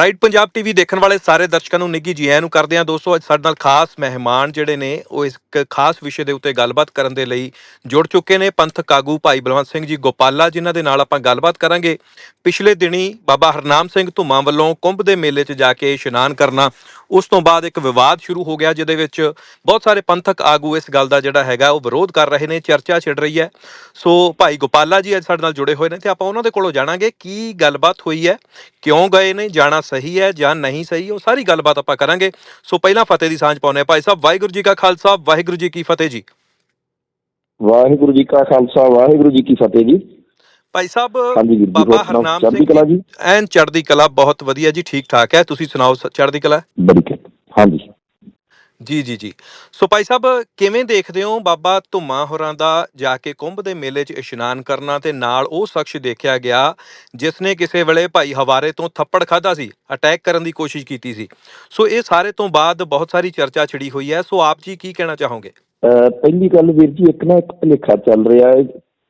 Bright Punjab TV ਦੇਖਣ ਵਾਲੇ ਸਾਰੇ ਦਰਸ਼ਕਾਂ ਨੂੰ ਨਿੱਘੀ ਜੀ ਆਇਆਂ ਨੂੰ ਕਰਦੇ ਹਾਂ ਦੋਸਤੋ, ਅੱਜ ਸਾਡੇ ਨਾਲ ਖਾਸ ਮਹਿਮਾਨ ਜਿਹੜੇ ਨੇ, ਉਹ ਇਸ ਖਾਸ ਵਿਸ਼ੇ ਦੇ ਉੱਤੇ ਗੱਲਬਾਤ ਕਰਨ ਦੇ ਲਈ ਜੁੜ ਚੁੱਕੇ ਨੇ। ਪੰਥਕ ਆਗੂ ਭਾਈ ਬਲਵੰਤ ਸਿੰਘ ਜੀ ਗੋਪਾਲਾ ਜਿਨ੍ਹਾਂ ਦੇ ਨਾਲ ਆਪਾਂ ਗੱਲਬਾਤ ਕਰਾਂਗੇ। ਪਿਛਲੇ ਦਿਨੀ ਬਾਬਾ ਹਰਨਾਮ ਸਿੰਘ ਧੁਮਾ ਵੱਲੋਂ ਕੁੰਭ ਦੇ ਮੇਲੇ 'ਚ ਜਾ ਕੇ ਇਸ਼ਨਾਨ ਕਰਨਾ ਉਸ ਤੋਂ ਬਾਅਦ ਇੱਕ ਵਿਵਾਦ ਸ਼ੁਰੂ ਹੋ ਗਿਆ, ਜਿਹਦੇ ਵਿੱਚ ਬਹੁਤ ਸਾਰੇ ਪੰਥਕ ਆਗੂ ਇਸ ਗੱਲ ਦਾ ਜਿਹੜਾ ਹੈਗਾ, ਉਹ ਵਿਰੋਧ ਕਰ ਰਹੇ ਨੇ, ਚਰਚਾ ਛਿੜ ਰਹੀ ਹੈ। ਸੋ ਭਾਈ ਗੋਪਾਲਾ ਜੀ ਅੱਜ ਸਾਡੇ ਨਾਲ ਜੁੜੇ ਹੋਏ ਨੇ ਤੇ ਆਪਾਂ ਉਹਨਾਂ ਦੇ ਕੋਲੋਂ ਜਾਣਾਂਗੇ ਕੀ ਗੱਲਬਾਤ ਹੋਈ ਹੈ, ਕਿਉਂ ਗਏ ਨੇ, ਜਾਣਾ ਸਹੀ ਹੈ ਜਾਂ ਨਹੀਂ ਸਹੀ, ਉਹ ਸਾਰੀ ਗੱਲਬਾਤ ਆਪਾਂ ਕਰਾਂਗੇ। ਸੋ ਪਹਿਲਾਂ ਫਤਿਹ ਦੀ ਸਾਂਝ ਪਾਉਂਦੇ ਹਾਂ। ਭਾਈ ਸਾਹਿਬ, ਵਾਹਿਗੁਰੂ ਜੀ ਕਾ ਖਾਲਸਾ, ਵਾਹਿਗੁਰੂ ਜੀ ਕੀ ਫਤਿਹ ਜੀ। ਵਾਹਿਗੁਰੂ ਜੀ ਕਾ ਖਾਲਸਾ, ਵਾਹਿਗੁਰੂ ਜੀ ਕੀ ਫਤਿਹ ਜੀ। ਭਾਈ ਸਾਹਿਬ ਬਾਬਾ ਹਰਨਾਮ ਸਿੰਘ ਕਲਾ ਜੀ? ਐਨ ਚੜ੍ਹਦੀ ਕਲਾ ਬਹੁਤ ਵਧੀਆ ਜੀ ਠੀਕ ਠਾਕ ਹੈ। ਤੁਸੀਂ ਸੁਣਾਓ ਚੜ੍ਹਦੀ ਕਲਾ? ਬੜੀ ਹਾਂਜੀ। ਜੀ ਜੀ ਜੀ। ਸੋ ਭਾਈ ਸਾਹਿਬ ਕਿਵੇਂ ਦੇਖਦੇ ਹੋ ਬਾਬਾ ਧੁਮਾ ਹੋਰਾਂ ਦਾ ਜਾ ਕੇ ਕੁੰਭ ਦੇ ਮੇਲੇ 'ਚ ਇਸ਼ਨਾਨ ਕਰਨਾ ਤੇ ਨਾਲ ਉਹ ਸ਼ਖਸ ਦੇਖਿਆ ਗਿਆ ਜਿਸ ਨੇ ਕਿਸੇ ਵੇਲੇ ਭਾਈ ਹਵਾਰੇ ਤੋਂ ਥੱਪੜ ਖਾਦਾ ਸੀ ਅਟੈਕ ਕਰਨ ਦੀ ਕੋਸ਼ਿਸ਼ ਕੀਤੀ ਸੀ। ਸੋ ਇਹ ਸਾਰੇ ਤੋਂ ਬਾਅਦ ਬਹੁਤ ਸਾਰੀ ਚਰਚਾ ਛਿੜੀ ਹੋਈ ਹੈ। ਸੋ ਆਪ ਜੀ ਕੀ ਕਹਿਣਾ ਚਾਹੋਗੇ? ਪਹਿਲੀ ਗੱਲ ਵੀਰ ਜੀ ਇੱਕ ਨਾ ਇੱਕ ਭੁਲੇਖਾ ਚੱਲ ਰਿਹਾ ਹੈ।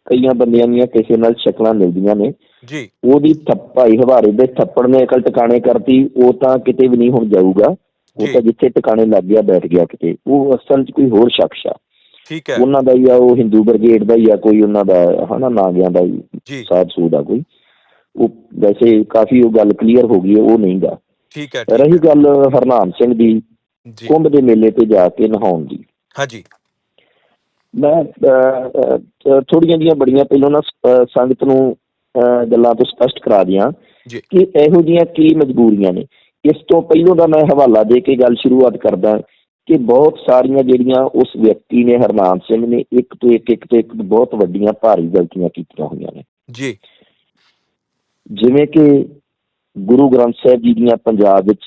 ਕਈਆਂ ਬੰਦਿਆਂ ਦੀਆਂ ਕਿਸੇ ਨਾਲ ਸ਼ਕਲਾਂ ਮਿਲਦੀਆਂ ਨੇ। ਜੀ। ਉਹਦੀ ਥੱਪਾਈ ਹਵਾਰੇ ਦੇ ਥੱਪੜ ਨੇ ਅਕਲ ਟਿਕਾਣੇ ਕਰਤੀ ਉਹ ਤਾਂ ਕਿਤੇ ਵੀ ਨਹੀਂ ਹੁਣ ਜਾਊਗਾ। ਉਹ। ਤਾਂ ਜਿੱਥੇ ਟਿਕਾਣੇ ਲੱਗ ਗਿਆ ਬੈਠ ਗਿਆ ਕਿਤੇ। ਉਹ ਅਸਲ 'ਚ ਕੋਈ ਹੋਰ ਸ਼ਖਸ ਆ। ਠੀਕ ਹੈ। ਉਹਨਾਂ ਦਾ ਹੀ ਆ ਉਹ ਹਿੰਦੂ ਬ੍ਰਿਗੇਡ ਦਾ ਹੀ ਆ ਕੋਈ ਉਹਨਾਂ ਦਾ ਹਨਾ ਨਾ ਗਿਆ ਦਾ ਹੀ ਸਾਧ ਸੂਦ ਆ ਕੋਈ। ਉਹ ਵੈਸੇ ਕਾਫੀ ਉਹ ਗੱਲ ਕਲੀਅਰ ਹੋ ਗਈ ਉਹ ਨਹੀਂ ਗਾ। ਠੀਕ ਹੈ ਰਹੀ ਗੱਲ ਹਰਨਾਮ ਸਿੰਘ ਦੀ ਕੁੰਭ ਦੇ ਮੇਲੇ ਤੇ ਜਾ ਕੇ ਨਹਾਉਣ ਦੀ। ਹਾਂਜੀ। ਮੈਂ ਥੋੜੀਆਂ ਜੀਆਂ ਬੜੀਆਂ ਪਹਿਲਾਂ ਨਾ ਸੰਗਤ ਨੂੰ ਗੱਲਾਂ ਤੋਂ ਸਪਸ਼ਟ ਕਰਾ ਦਿਆਂ ਕਿ ਇਹੋ ਜੀਆਂ ਕੀ ਮਜਬੂਰੀਆਂ ਨੇ। ਇਸ ਤੋਂ ਪਹਿਲਾਂ ਦਾ ਮੈਂ ਹਵਾਲਾ ਦੇ ਕੇ ਗੱਲ ਸ਼ੁਰੂਆਤ ਕਰਦਾ ਕਿ ਬਹੁਤ ਸਾਰੀਆਂ ਜਿਹੜੀਆਂ ਉਸ ਵਿਅਕਤੀ ਨੇ ਹਰਨਾਮ ਸਿੰਘ ਨੇ ਇੱਕ ਤੋਂ ਇੱਕ ਇੱਕ ਤੋਂ ਇੱਕ ਬਹੁਤ ਵੱਡੀਆਂ ਭਾਰੀ ਗਲਤੀਆਂ ਕੀਤੀਆਂ ਹੋਈਆਂ ਨੇ। ਜੀ। ਜਿਵੇਂ ਕਿ ਗੁਰੂ ਗ੍ਰੰਥ ਸਾਹਿਬ ਜੀ ਦੀਆਂ ਪੰਜਾਬ ਵਿੱਚ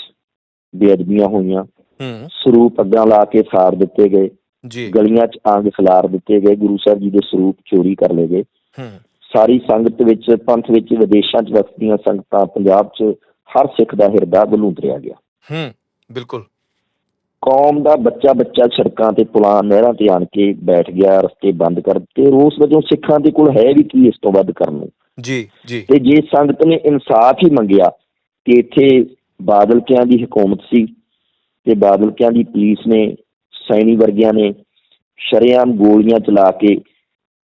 ਬੇਅਦਬੀਆਂ ਹੋਈਆਂ। ਹੂੰ। ਸਰੂਪ ਅੱਗਾਂ ਲਾ ਕੇ ਸਾੜ ਦਿੱਤੇ ਗਏ। ਜੀ। ਗਲੀਆਂ 'ਚ ਅੰਗ ਖਿਲਾਰ ਦਿੱਤੇ ਗਏ ਗੁਰੂ ਸਾਹਿਬ ਜੀ ਦੇ ਸਰੂਪ ਚੋਰੀ ਕਰ ਲਏ ਗਏ। ਹੂੰ। ਸਾਰੀ ਸੰਗਤ ਵਿੱਚ ਪੰਥ ਵਿੱਚ ਵਿਦੇਸ਼ਾਂ 'ਚ ਵਸਦੀਆਂ ਸੰਗਤਾਂ ਪੰਜਾਬ 'ਚ ਹਰ ਸਿੱਖ ਦਾ ਹਿਰਦਾ ਬਲੂੰਦਰਿਆ ਗਿਆ। ਹੂੰ ਬਿਲਕੁਲ। ਕੌਮ ਦਾ ਬੱਚਾ ਬੱਚਾ ਸੜਕਾਂ ਤੇ ਪੁਲਾਂ ਨਹਿਰਾਂ ਤੇ ਆਣ ਕੇ ਬੈਠ ਗਿਆ ਰਸਤੇ ਬੰਦ ਕਰ ਦਿੱਤੇ। ਰੋਸ ਵਜੋਂ ਸਿੱਖਾਂ ਦੇ ਕੋਲ ਹੈ ਵੀ ਕੀ ਇਸ ਤੋਂ ਵੱਧ ਕਰਨ ਨੂੰ? ਜੀ ਜੀ। ਤੇ ਜੇ ਸੰਗਤ ਨੇ ਇਨਸਾਫ ਹੀ ਮੰਗਿਆ ਕਿ ਇੱਥੇ ਬਾਦਲ ਕਿਆਂ ਦੀ ਹਕੂਮਤ ਸੀ ਤੇ ਬਾਦਲ ਕਿਆਂ ਦੀ ਪੁਲਿਸ ਨੇ ਸੈਣੀ ਵਰਗਿਆਂ ਨੇ ਸ਼ਰੇਆਮ ਗੋਲੀਆਂ ਚਲਾ ਕੇ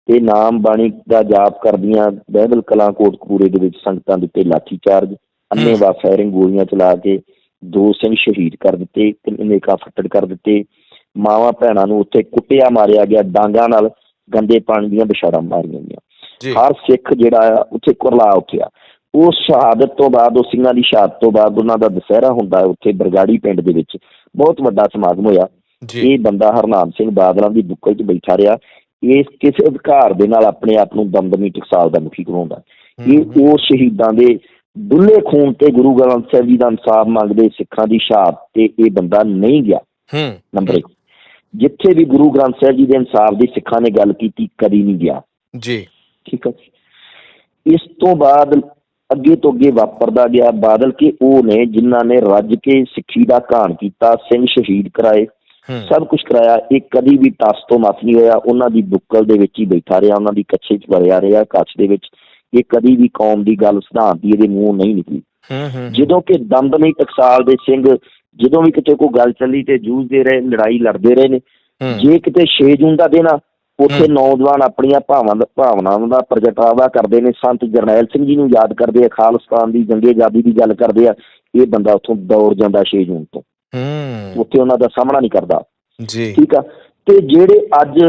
ਤੇ ਨਾਮ ਬਾਣੀ ਦਾ ਜਾਪ ਕਰਦੀਆਂ ਬਹਿਬਲ ਕਲਾਂ ਕੋਟਕਪੂਰੇ ਦੇ ਵਿੱਚ ਸੰਗਤਾਂ ਦੇ ਉੱਤੇ ਲਾਠੀ ਚਾਰਜ ਅੰਨੇਵਾਹ ਫਾਇਰਿੰਗ ਗੋਲੀਆਂ ਚਲਾ ਕੇ ਦੋ ਸਿੰਘ ਸ਼ਹੀਦ ਕਰ ਦਿੱਤੇ ਤੇ ਅਨੇਕਾਂ ਫੱਟੜ ਕਰ ਦਿੱਤੇ। ਮਾਵਾਂ ਭੈਣਾਂ ਨੂੰ ਉੱਥੇ ਕੁੱਟਿਆ ਮਾਰਿਆ ਗਿਆ ਡਾਂਗਾਂ ਨਾਲ ਗੰਦੇ ਪਾਣੀ ਦੀਆਂ ਵਿਛਾੜਾਂ ਮਾਰੀਆਂ ਗਈਆਂ। ਹਰ ਸਿੱਖ ਜਿਹੜਾ ਆ ਉੱਥੇ ਕੁਰਲਾ ਉੱਠਿਆ। ਉਹ ਸ਼ਹਾਦਤ ਤੋਂ ਬਾਅਦ ਉਹ ਸਿੰਘਾਂ ਦੀ ਸ਼ਹਾਦਤ ਤੋਂ ਬਾਅਦ ਉਹਨਾਂ ਦਾ ਦੁਸਹਿਰਾ ਹੁੰਦਾ ਉੱਥੇ ਬਰਗਾੜੀ ਪਿੰਡ ਦੇ ਵਿੱਚ ਬਹੁਤ ਵੱਡਾ ਸਮਾਗਮ ਹੋਇਆ। ਇਹ ਬੰਦਾ ਹਰਨਾਮ ਸਿੰਘ ਬਾਦਲਾਂ ਦੀ ਬੁੱਕਲ 'ਚ ਬੈਠਾ ਰਿਹਾ ਇਸ ਕਿਸੇ ਅਧਿਕਾਰ ਦੇ ਨਾਲ ਆਪਣੇ ਆਪ ਨੂੰ ਦਮਦਮੀ ਟਕਸਾਲ ਦਾ ਮੁਖੀ ਬਣਾਉਂਦਾ। ਇਹ ਉਹ ਸ਼ਹੀਦਾਂ ਦੇ ਡੁੱਲੇ ਖੂਨ ਤੇ ਗੁਰੂ ਗ੍ਰੰਥ ਸਾਹਿਬ ਜੀ ਦਾ ਇਨਸਾਫ ਮੰਗਦੇ ਸਿੱਖਾਂ ਦੀ ਸ਼ਹਾਦਤ ਤੇ ਇਹ ਬੰਦਾ ਨਹੀਂ ਗਿਆ। ਹੂੰ। ਨੰਬਰ 1 ਜਿੱਥੇ ਵੀ ਗੁਰੂ ਗ੍ਰੰਥ ਸਾਹਿਬ ਜੀ ਦੇ ਇਨਸਾਫ ਦੀ ਸਿੱਖਾਂ ਨੇ ਗੱਲ ਕੀਤੀ ਕਦੀ ਨਹੀਂ ਗਿਆ। ਜੀ। ਠੀਕ ਹੈ। ਇਸ ਤੋਂ ਬਾਅਦ ਅੱਗੇ ਤੋਂ ਅੱਗੇ ਵਾਪਰਦਾ ਗਿਆ। ਬਾਦਲ ਕੇ ਉਹ ਨੇ ਜਿਨ੍ਹਾਂ ਨੇ ਰੱਜ ਕੇ ਸਿੱਖੀ ਦਾ ਘਾਣ ਕੀਤਾ ਸਿੰਘ ਸ਼ਹੀਦ ਕਰਾਏ। ਸਭ ਕੁਝ ਕਰਾਇਆ ਇਹ ਕਦੀ ਵੀ ਟਸ ਤੋਂ ਮਸ ਨਹੀਂ ਹੋਇਆ। ਉਹਨਾਂ ਦੀ ਬੁੱਕਲ ਦੇ ਵਿੱਚ ਹੀ ਬੈਠਾ ਰਿਹਾ ਉਹਨਾਂ ਦੀ ਕੱਛੇ 'ਚ ਵੜਿਆ ਰਿਹਾ ਕੱਛ ਦੇ ਵਿੱਚ। ਇਹ ਕਦੀ ਵੀ ਕੌਮ ਦੀ ਗੱਲ ਸਿਧਾਂਤ ਦੀ ਇਹਦੇ ਮੂੰਹ ਨਹੀਂ ਨਿਕਲੀ। ਜਦੋਂ ਕਿ ਦਮਦਮੀ ਟਕਸਾਲ ਦੇ ਸਿੰਘ ਜਦੋਂ ਵੀ ਕਿਤੇ ਕੋਈ ਗੱਲ ਚੱਲੀ ਤੇ ਜੂਝਦੇ ਰਹੇ ਲੜਾਈ ਲੜਦੇ ਰਹੇ ਨੇ। ਜੇ ਕਿਤੇ 6 ਜੂਨ ਦਾ ਦਿਨ ਆ ਉੱਥੇ। ਨੌਜਵਾਨ ਆਪਣੀਆਂ ਭਾਵਾਂ ਦਾ ਭਾਵਨਾਵਾਂ ਦਾ ਪ੍ਰਗਟਾਵਾ ਕਰਦੇ ਨੇ। ਸੰਤ ਜਰਨੈਲ ਸਿੰਘ ਜੀ ਨੂੰ ਯਾਦ ਕਰਦੇ ਆ ਖਾਲਿਸਤਾਨ ਦੀ ਜੰਗੇ ਆਜ਼ਾਦੀ ਦੀ ਗੱਲ ਕਰਦੇ ਆ। ਇਹ ਬੰਦਾ ਉੱਥੋਂ ਦੌੜ ਜਾਂਦਾ 6 ਜੂਨ ਤੋਂ। ਹੂੰ। ਉੱਥੇ ਉਹਨਾਂ ਦਾ ਸਾਹਮਣਾ ਨਹੀਂ ਕਰਦਾ। ਜੀ। ਠੀਕ ਆ? ਤੇ ਜਿਹੜੇ ਅੱਜ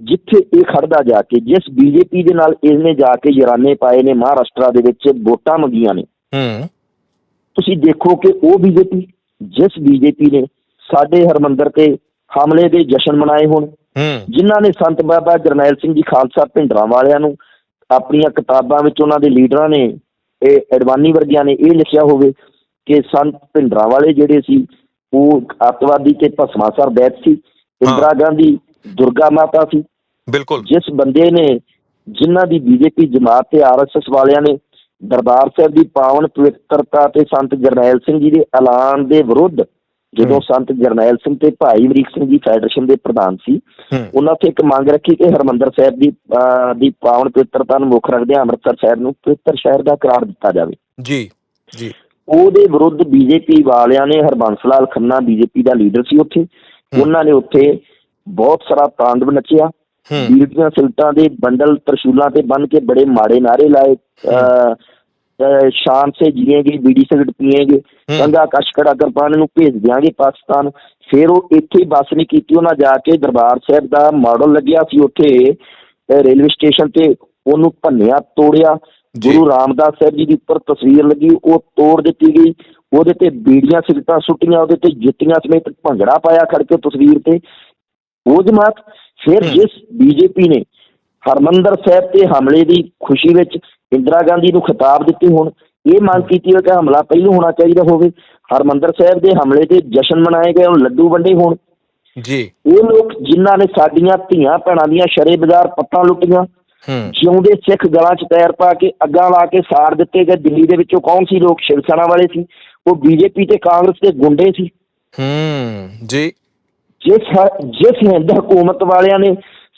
ਜਿੱਥੇ ਇਹ ਖੜਦਾ ਜਾ ਕੇ ਜਿਸ ਬੀਜੇਪੀ ਦੇ ਨਾਲ ਇਹਨੇ ਜਾ ਕੇ ਯਰਾਨੇ ਪਾਏ ਨੇ ਮਹਾਰਾਸ਼ਟਰ ਦੇ ਵਿੱਚ ਵੋਟਾਂ ਮੰਗੀਆਂ ਨੇ। ਹੂੰ। ਤੁਸੀਂ ਦੇਖੋ ਕਿ ਉਹ ਬੀਜੇਪੀ ਜਿਸ ਬੀਜੇਪੀ ਨੇ ਸਾਡੇ ਹਰਮੰਦਰ ਤੇ ਹਮਲੇ ਦੇ ਜਸ਼ਨ ਮਨਾਏ ਹੋਣ ਜਿਨ੍ਹਾਂ ਨੇ ਸੰਤ ਬਾਬਾ ਜਰਨੈਲ ਸਿੰਘ ਜੀ ਖਾਲਸਾ ਭਿੰਡਰਾਂ ਵਾਲਿਆਂ ਨੂੰ ਆਪਣੀਆਂ ਕਿਤਾਬਾਂ ਵਿੱਚ ਉਹਨਾਂ ਦੇ ਲੀਡਰਾਂ ਨੇ ਇਹ ਅਡਵਾਨੀ ਵਰਗਿਆਂ ਨੇ ਇਹ ਲਿਖਿਆ ਹੋਵੇ ਕਿ ਸੰਤ ਭਿੰਡਰਾਂ ਵਾਲੇ ਜਿਹੜੇ ਸੀ ਉਹ ਅੱਤਵਾਦੀ ਤੇ ਭਸਮਾਸਰ ਬੈਠ ਸੀ ਇੰਦਰਾ ਗਾਂਧੀ ਦੁਰਗਾ ਮਾਤਾ ਸੀ। ਬਿਲਕੁਲ। ਜਿਸ ਬੰਦੇ ਨੇ ਜਿਨ੍ਹਾਂ ਦੀ ਬੀਜੇਪੀ ਜਮਾਤ ਤੇ ਆਰਐਸਐਸ ਵਾਲਿਆਂ ਨੇ ਦਰਬਾਰ ਸਾਹਿਬ ਦੀ ਪਾਵਨ ਪਵਿੱਤਰਤਾ ਤੇ ਸੰਤ ਜਰਨੈਲ ਸਿੰਘ ਜੀ ਦੇ ਐਲਾਨ ਦੇ ਵਿਰੁੱਧ ਜਦੋਂ। ਸੰਤ ਜਰਨੈਲ ਸਿੰਘ ਤੇ ਭਾਈ ਅਮਰੀਕ ਸਿੰਘ ਜੀ ਫੈਡਰੇਸ਼ਨ ਦੇ ਪ੍ਰਧਾਨ ਸੀ ਉਹਨਾਂ ਤੇ ਇੱਕ ਮੰਗ ਰੱਖੀ ਕਿ ਹਰਮੰਦਰ ਸਾਹਿਬ ਦੀ ਦੀ ਪਾਵਨ ਪਵਿੱਤਰਤਾ ਨੂੰ ਮੁੱਖ ਰੱਖਦੇ ਅੰਮ੍ਰਿਤਸਰ ਸ਼ਹਿਰ ਨੂੰ ਪਵਿੱਤਰ ਸ਼ਹਿਰ ਦਾ ਕਰਾਰ ਦਿੱਤਾ ਜਾਵੇ। ਜੀ ਜੀ। ਉਹਦੇ ਵਿਰੁੱਧ ਬੀਜੇਪੀ ਵਾਲਿਆਂ ਨੇ ਹਰਬੰਸ ਲਾਲ ਖੰਨਾ ਬੀਜੇਪੀ ਦਾ ਲੀਡਰ ਸੀ ਉੱਥੇ। ਉਹਨਾਂ ਨੇ ਉੱਥੇ ਬਹੁਤ ਸਾਰਾ ਤਾਂਡਵ ਨੱਚਿਆ। ਬੀੜੀਆਂ ਸਿਲਟਾਂ ਦੇ ਬੰਡਲ ਤਰਸ਼ੂਲਾਂ ਤੇ ਬੰਨ ਕੇ ਬੜੇ ਮਾੜੇ ਨਾਰੇ ਲਾਏ। ਸ਼ਾਨ ਸੇ ਜੀਏਗੇ ਬੀੜੀ ਸਿਗਰਟ ਪੀਏਗੇ। ਕੰਗਾ ਕਸ਼ਕੜਾ ਕਿਰਪਾਨ ਨੂੰ ਭੇਜ ਦਿਆਂਗੇ ਪਾਕਿਸਤਾਨ। ਫਿਰ ਉਹ ਇੱਥੇ ਬੱਸ ਨਹੀਂ ਕੀਤੀ ਉਹਨਾਂ ਜਾ ਕੇ ਦਰਬਾਰ ਸਾਹਿਬ ਦਾ ਮਾਡਲ ਲੱਗਿਆ ਸੀ ਉੱਥੇ। ਰੇਲਵੇ ਸਟੇਸ਼ਨ ਤੇ ਉਹਨੂੰ ਭੰਨਿਆ ਤੋੜਿਆ। ਗੁਰੂ ਰਾਮਦਾਸ ਸਾਹਿਬ ਜੀ ਦੀ ਉੱਪਰ ਤਸਵੀਰ ਲੱਗੀ ਉਹ ਤੋੜ ਦਿੱਤੀ ਗਈ। ਉਹਦੇ ਤੇ ਬੀੜੀਆਂ ਸਿਗਰਟਾਂ ਸੁੱਟੀਆਂ ਉਹਦੇ ਤੇ ਜੁੱਤੀਆਂ ਸਮੇਤ ਭੰਗੜਾ ਪਾਇਆ ਖੜ ਕੇ ਤਸਵੀਰ ਤੇ। ਉਹ ਜਮਾਤ ਫਿਰ। ਜਿਸ ਬੀਜੇਪੀ ਨੇ ਹਰਮੰਦਰ ਸਾਹਿਬ ਤੇ ਹਮਲੇ ਦੀ ਖੁਸ਼ੀ ਵਿੱਚ ਇੰਦਰਾ ਗਾਂਧੀ ਨੂੰ ਖਿਤਾਬ ਦਿੱਤੀ ਹੁਣ ਇਹ ਮੰਗ ਕੀਤੀ ਹੈ ਕਿ ਹਮਲਾ ਪਹਿਲਾਂ ਹੋਣਾ ਚਾਹੀਦਾ ਹੋਵੇ। ਹਰਮੰਦਰ ਸਾਹਿਬ ਦੇ ਹਮਲੇ ਤੇ ਜਸ਼ਨ ਮਨਾਏ ਗਏ ਹੁਣ ਲੱਡੂ ਵੰਡੇ ਹੋਣ। ਜੀ। ਉਹ ਲੋਕ ਜਿਨ੍ਹਾਂ ਨੇ ਸਾਡੀਆਂ ਧੀਆਂ ਭੈਣਾਂ ਦੀਆਂ ਸ਼ਰੇ ਬਾਜ਼ਾਰ ਪੱਤਾਂ ਲੁੱਟੀਆਂ ਜਿਉਂਦੇ ਸਿੱਖ ਗਲਾਂ 'ਚ ਪੈਰ ਪਾ ਕੇ ਅੱਗਾ ਲਾ ਕੇ ਸਾੜ ਦਿੱਤੇ ਗਏ। ਦਿੱਲੀ ਦੇ ਵਿੱਚੋਂ ਕੌਣ ਸੀ ਲੋਕ? ਸ਼ਿਵ ਸੈਨਾ ਵਾਲੇ ਸੀ। ਉਹ ਬੀਜੇਪੀ ਤੇ ਕਾਂਗਰਸ ਦੇ ਗੁੰਡੇ ਸੀ। ਹੂੰ ਜੀ। ਜਿਸ ਹਿੰਦ ਹਕੂਮਤ ਵਾਲਿਆਂ ਨੇ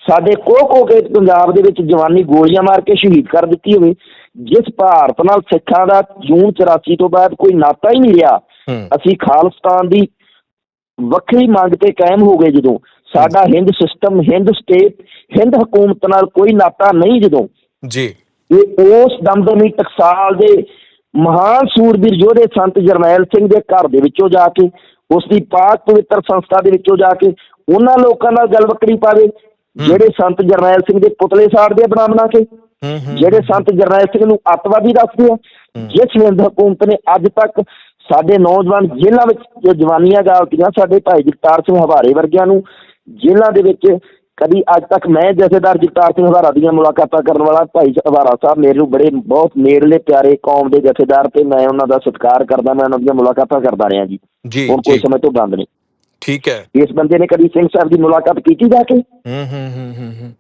ਸਾਡੇ ਕੋਹ ਕੋ ਕੇ ਪੰਜਾਬ ਦੇ ਵਿੱਚ ਜਵਾਨੀ ਗੋਲੀਆਂ ਮਾਰ ਕੇ ਸ਼ਹੀਦ ਕਰ ਦਿੱਤੀ ਹੋਵੇ ਜਿਸ ਭਾਰਤ ਨਾਲ ਸਿੱਖਾਂ ਦਾ ਜੂਨ 84 ਤੋਂ ਬਾਅਦ ਕੋਈ ਨਾਤਾ ਹੀ ਨਹੀਂ ਰਿਹਾ ਅਸੀਂ ਖਾਲਿਸਤਾਨ ਦੀ ਵੱਖਰੀ ਮੰਗ ਤੇ ਕਾਇਮ ਹੋ ਗਏ ਜਦੋਂ ਸਾਡਾ ਹਿੰਦ ਸਿਸਟਮ ਹਿੰਦ ਸਟੇਟ ਹਿੰਦ ਹਕੂਮਤ ਨਾਲ ਕੋਈ ਨਾਤਾ ਨਹੀਂ ਜਦੋਂ। ਜੀ। ਇਹ ਉਸ ਦਮਦਮੀ ਟਕਸਾਲ ਦੇ ਮਹਾਨ ਸੂਰਬੀਰ ਯੋਧੇ ਸੰਤ ਜਰਨੈਲ ਸਿੰਘ ਦੇ ਘਰ ਦੇ ਵਿੱਚੋਂ ਜਾ ਕੇ ਉਸ ਦੀ ਪਾਕ ਪਵਿੱਤਰ ਸੰਸਥਾ ਦੇ ਵਿੱਚੋਂ ਜਾ ਕੇ ਉਹਨਾਂ ਲੋਕਾਂ ਨਾਲ ਗਲਵਕੜੀ ਪਾਵੇ ਜਿਹੜੇ ਸੰਤ ਜਰਨੈਲ ਸਿੰਘ ਦੇ ਪੁਤਲੇ ਸਾੜਦੇ ਆ ਬਣਾ ਬਣਾ ਕੇ ਜਿਹੜੇ ਸੰਤ ਜਰਨੈਲ ਸਿੰਘ ਨੂੰ ਅੱਤਵਾਦੀ ਦੱਸਦੇ ਆ ਜਿਸ ਹਿੰਦ ਹਕੂਮਤ ਨੇ ਅੱਜ ਤੱਕ ਸਾਡੇ ਨੌਜਵਾਨ ਜੇਲ੍ਹਾਂ ਵਿੱਚ ਜਵਾਨੀਆਂ ਗਾਲਤੀਆਂ ਸਾਡੇ ਭਾਈ ਜਗਤਾਰ ਸਿੰਘ ਹਵਾਰੇ ਵਰਗਿਆਂ ਨੂੰ ਜੇਲ੍ਹਾਂ ਦੇ ਵਿੱਚ ਕਦੀ ਅੱਜ ਤੱਕ ਮੈਂ ਜਥੇਦਾਰ ਜਗਤਾਰ ਸਿੰਘ ਹਵਾਰਾ ਦੀਆਂ ਮੁਲਾਕਾਤਾਂ ਕਰਨ ਵਾਲਾ ਭਾਈ ਹਵਾਰਾ ਸਾਹਿਬ ਮੇਰੇ ਨੂੰ ਬੜੇ ਬਹੁਤ ਨੇੜਲੇ ਪਿਆਰੇ ਕੌਮ ਦੇ ਜਥੇਦਾਰ ਤੇ ਮੈਂ ਉਹਨਾਂ ਦਾ ਸਤਿਕਾਰ ਕਰਦਾ ਮੈਂ ਉਹਨਾਂ ਦੀਆਂ ਮੁਲਾਕਾਤਾਂ ਕਰਦਾ ਰਿਹਾ ਜੀ। ਜੀ ਹੁਣ ਕੋਈ ਸਮੇਂ ਤੋਂ ਬੰਦ ਨਹੀਂ। ਠੀਕ ਹੈ। ਇਸ ਬੰਦੇ ਨੇ ਕਦੀ ਸਿੰਘ ਸਾਹਿਬ ਦੀ ਮੁਲਾਕਾਤ ਕੀਤੀ ਜਾ ਕੇ? ਹੂੰ ਹੂੰ ਹੂੰ ਹੂੰ ਹੂੰ।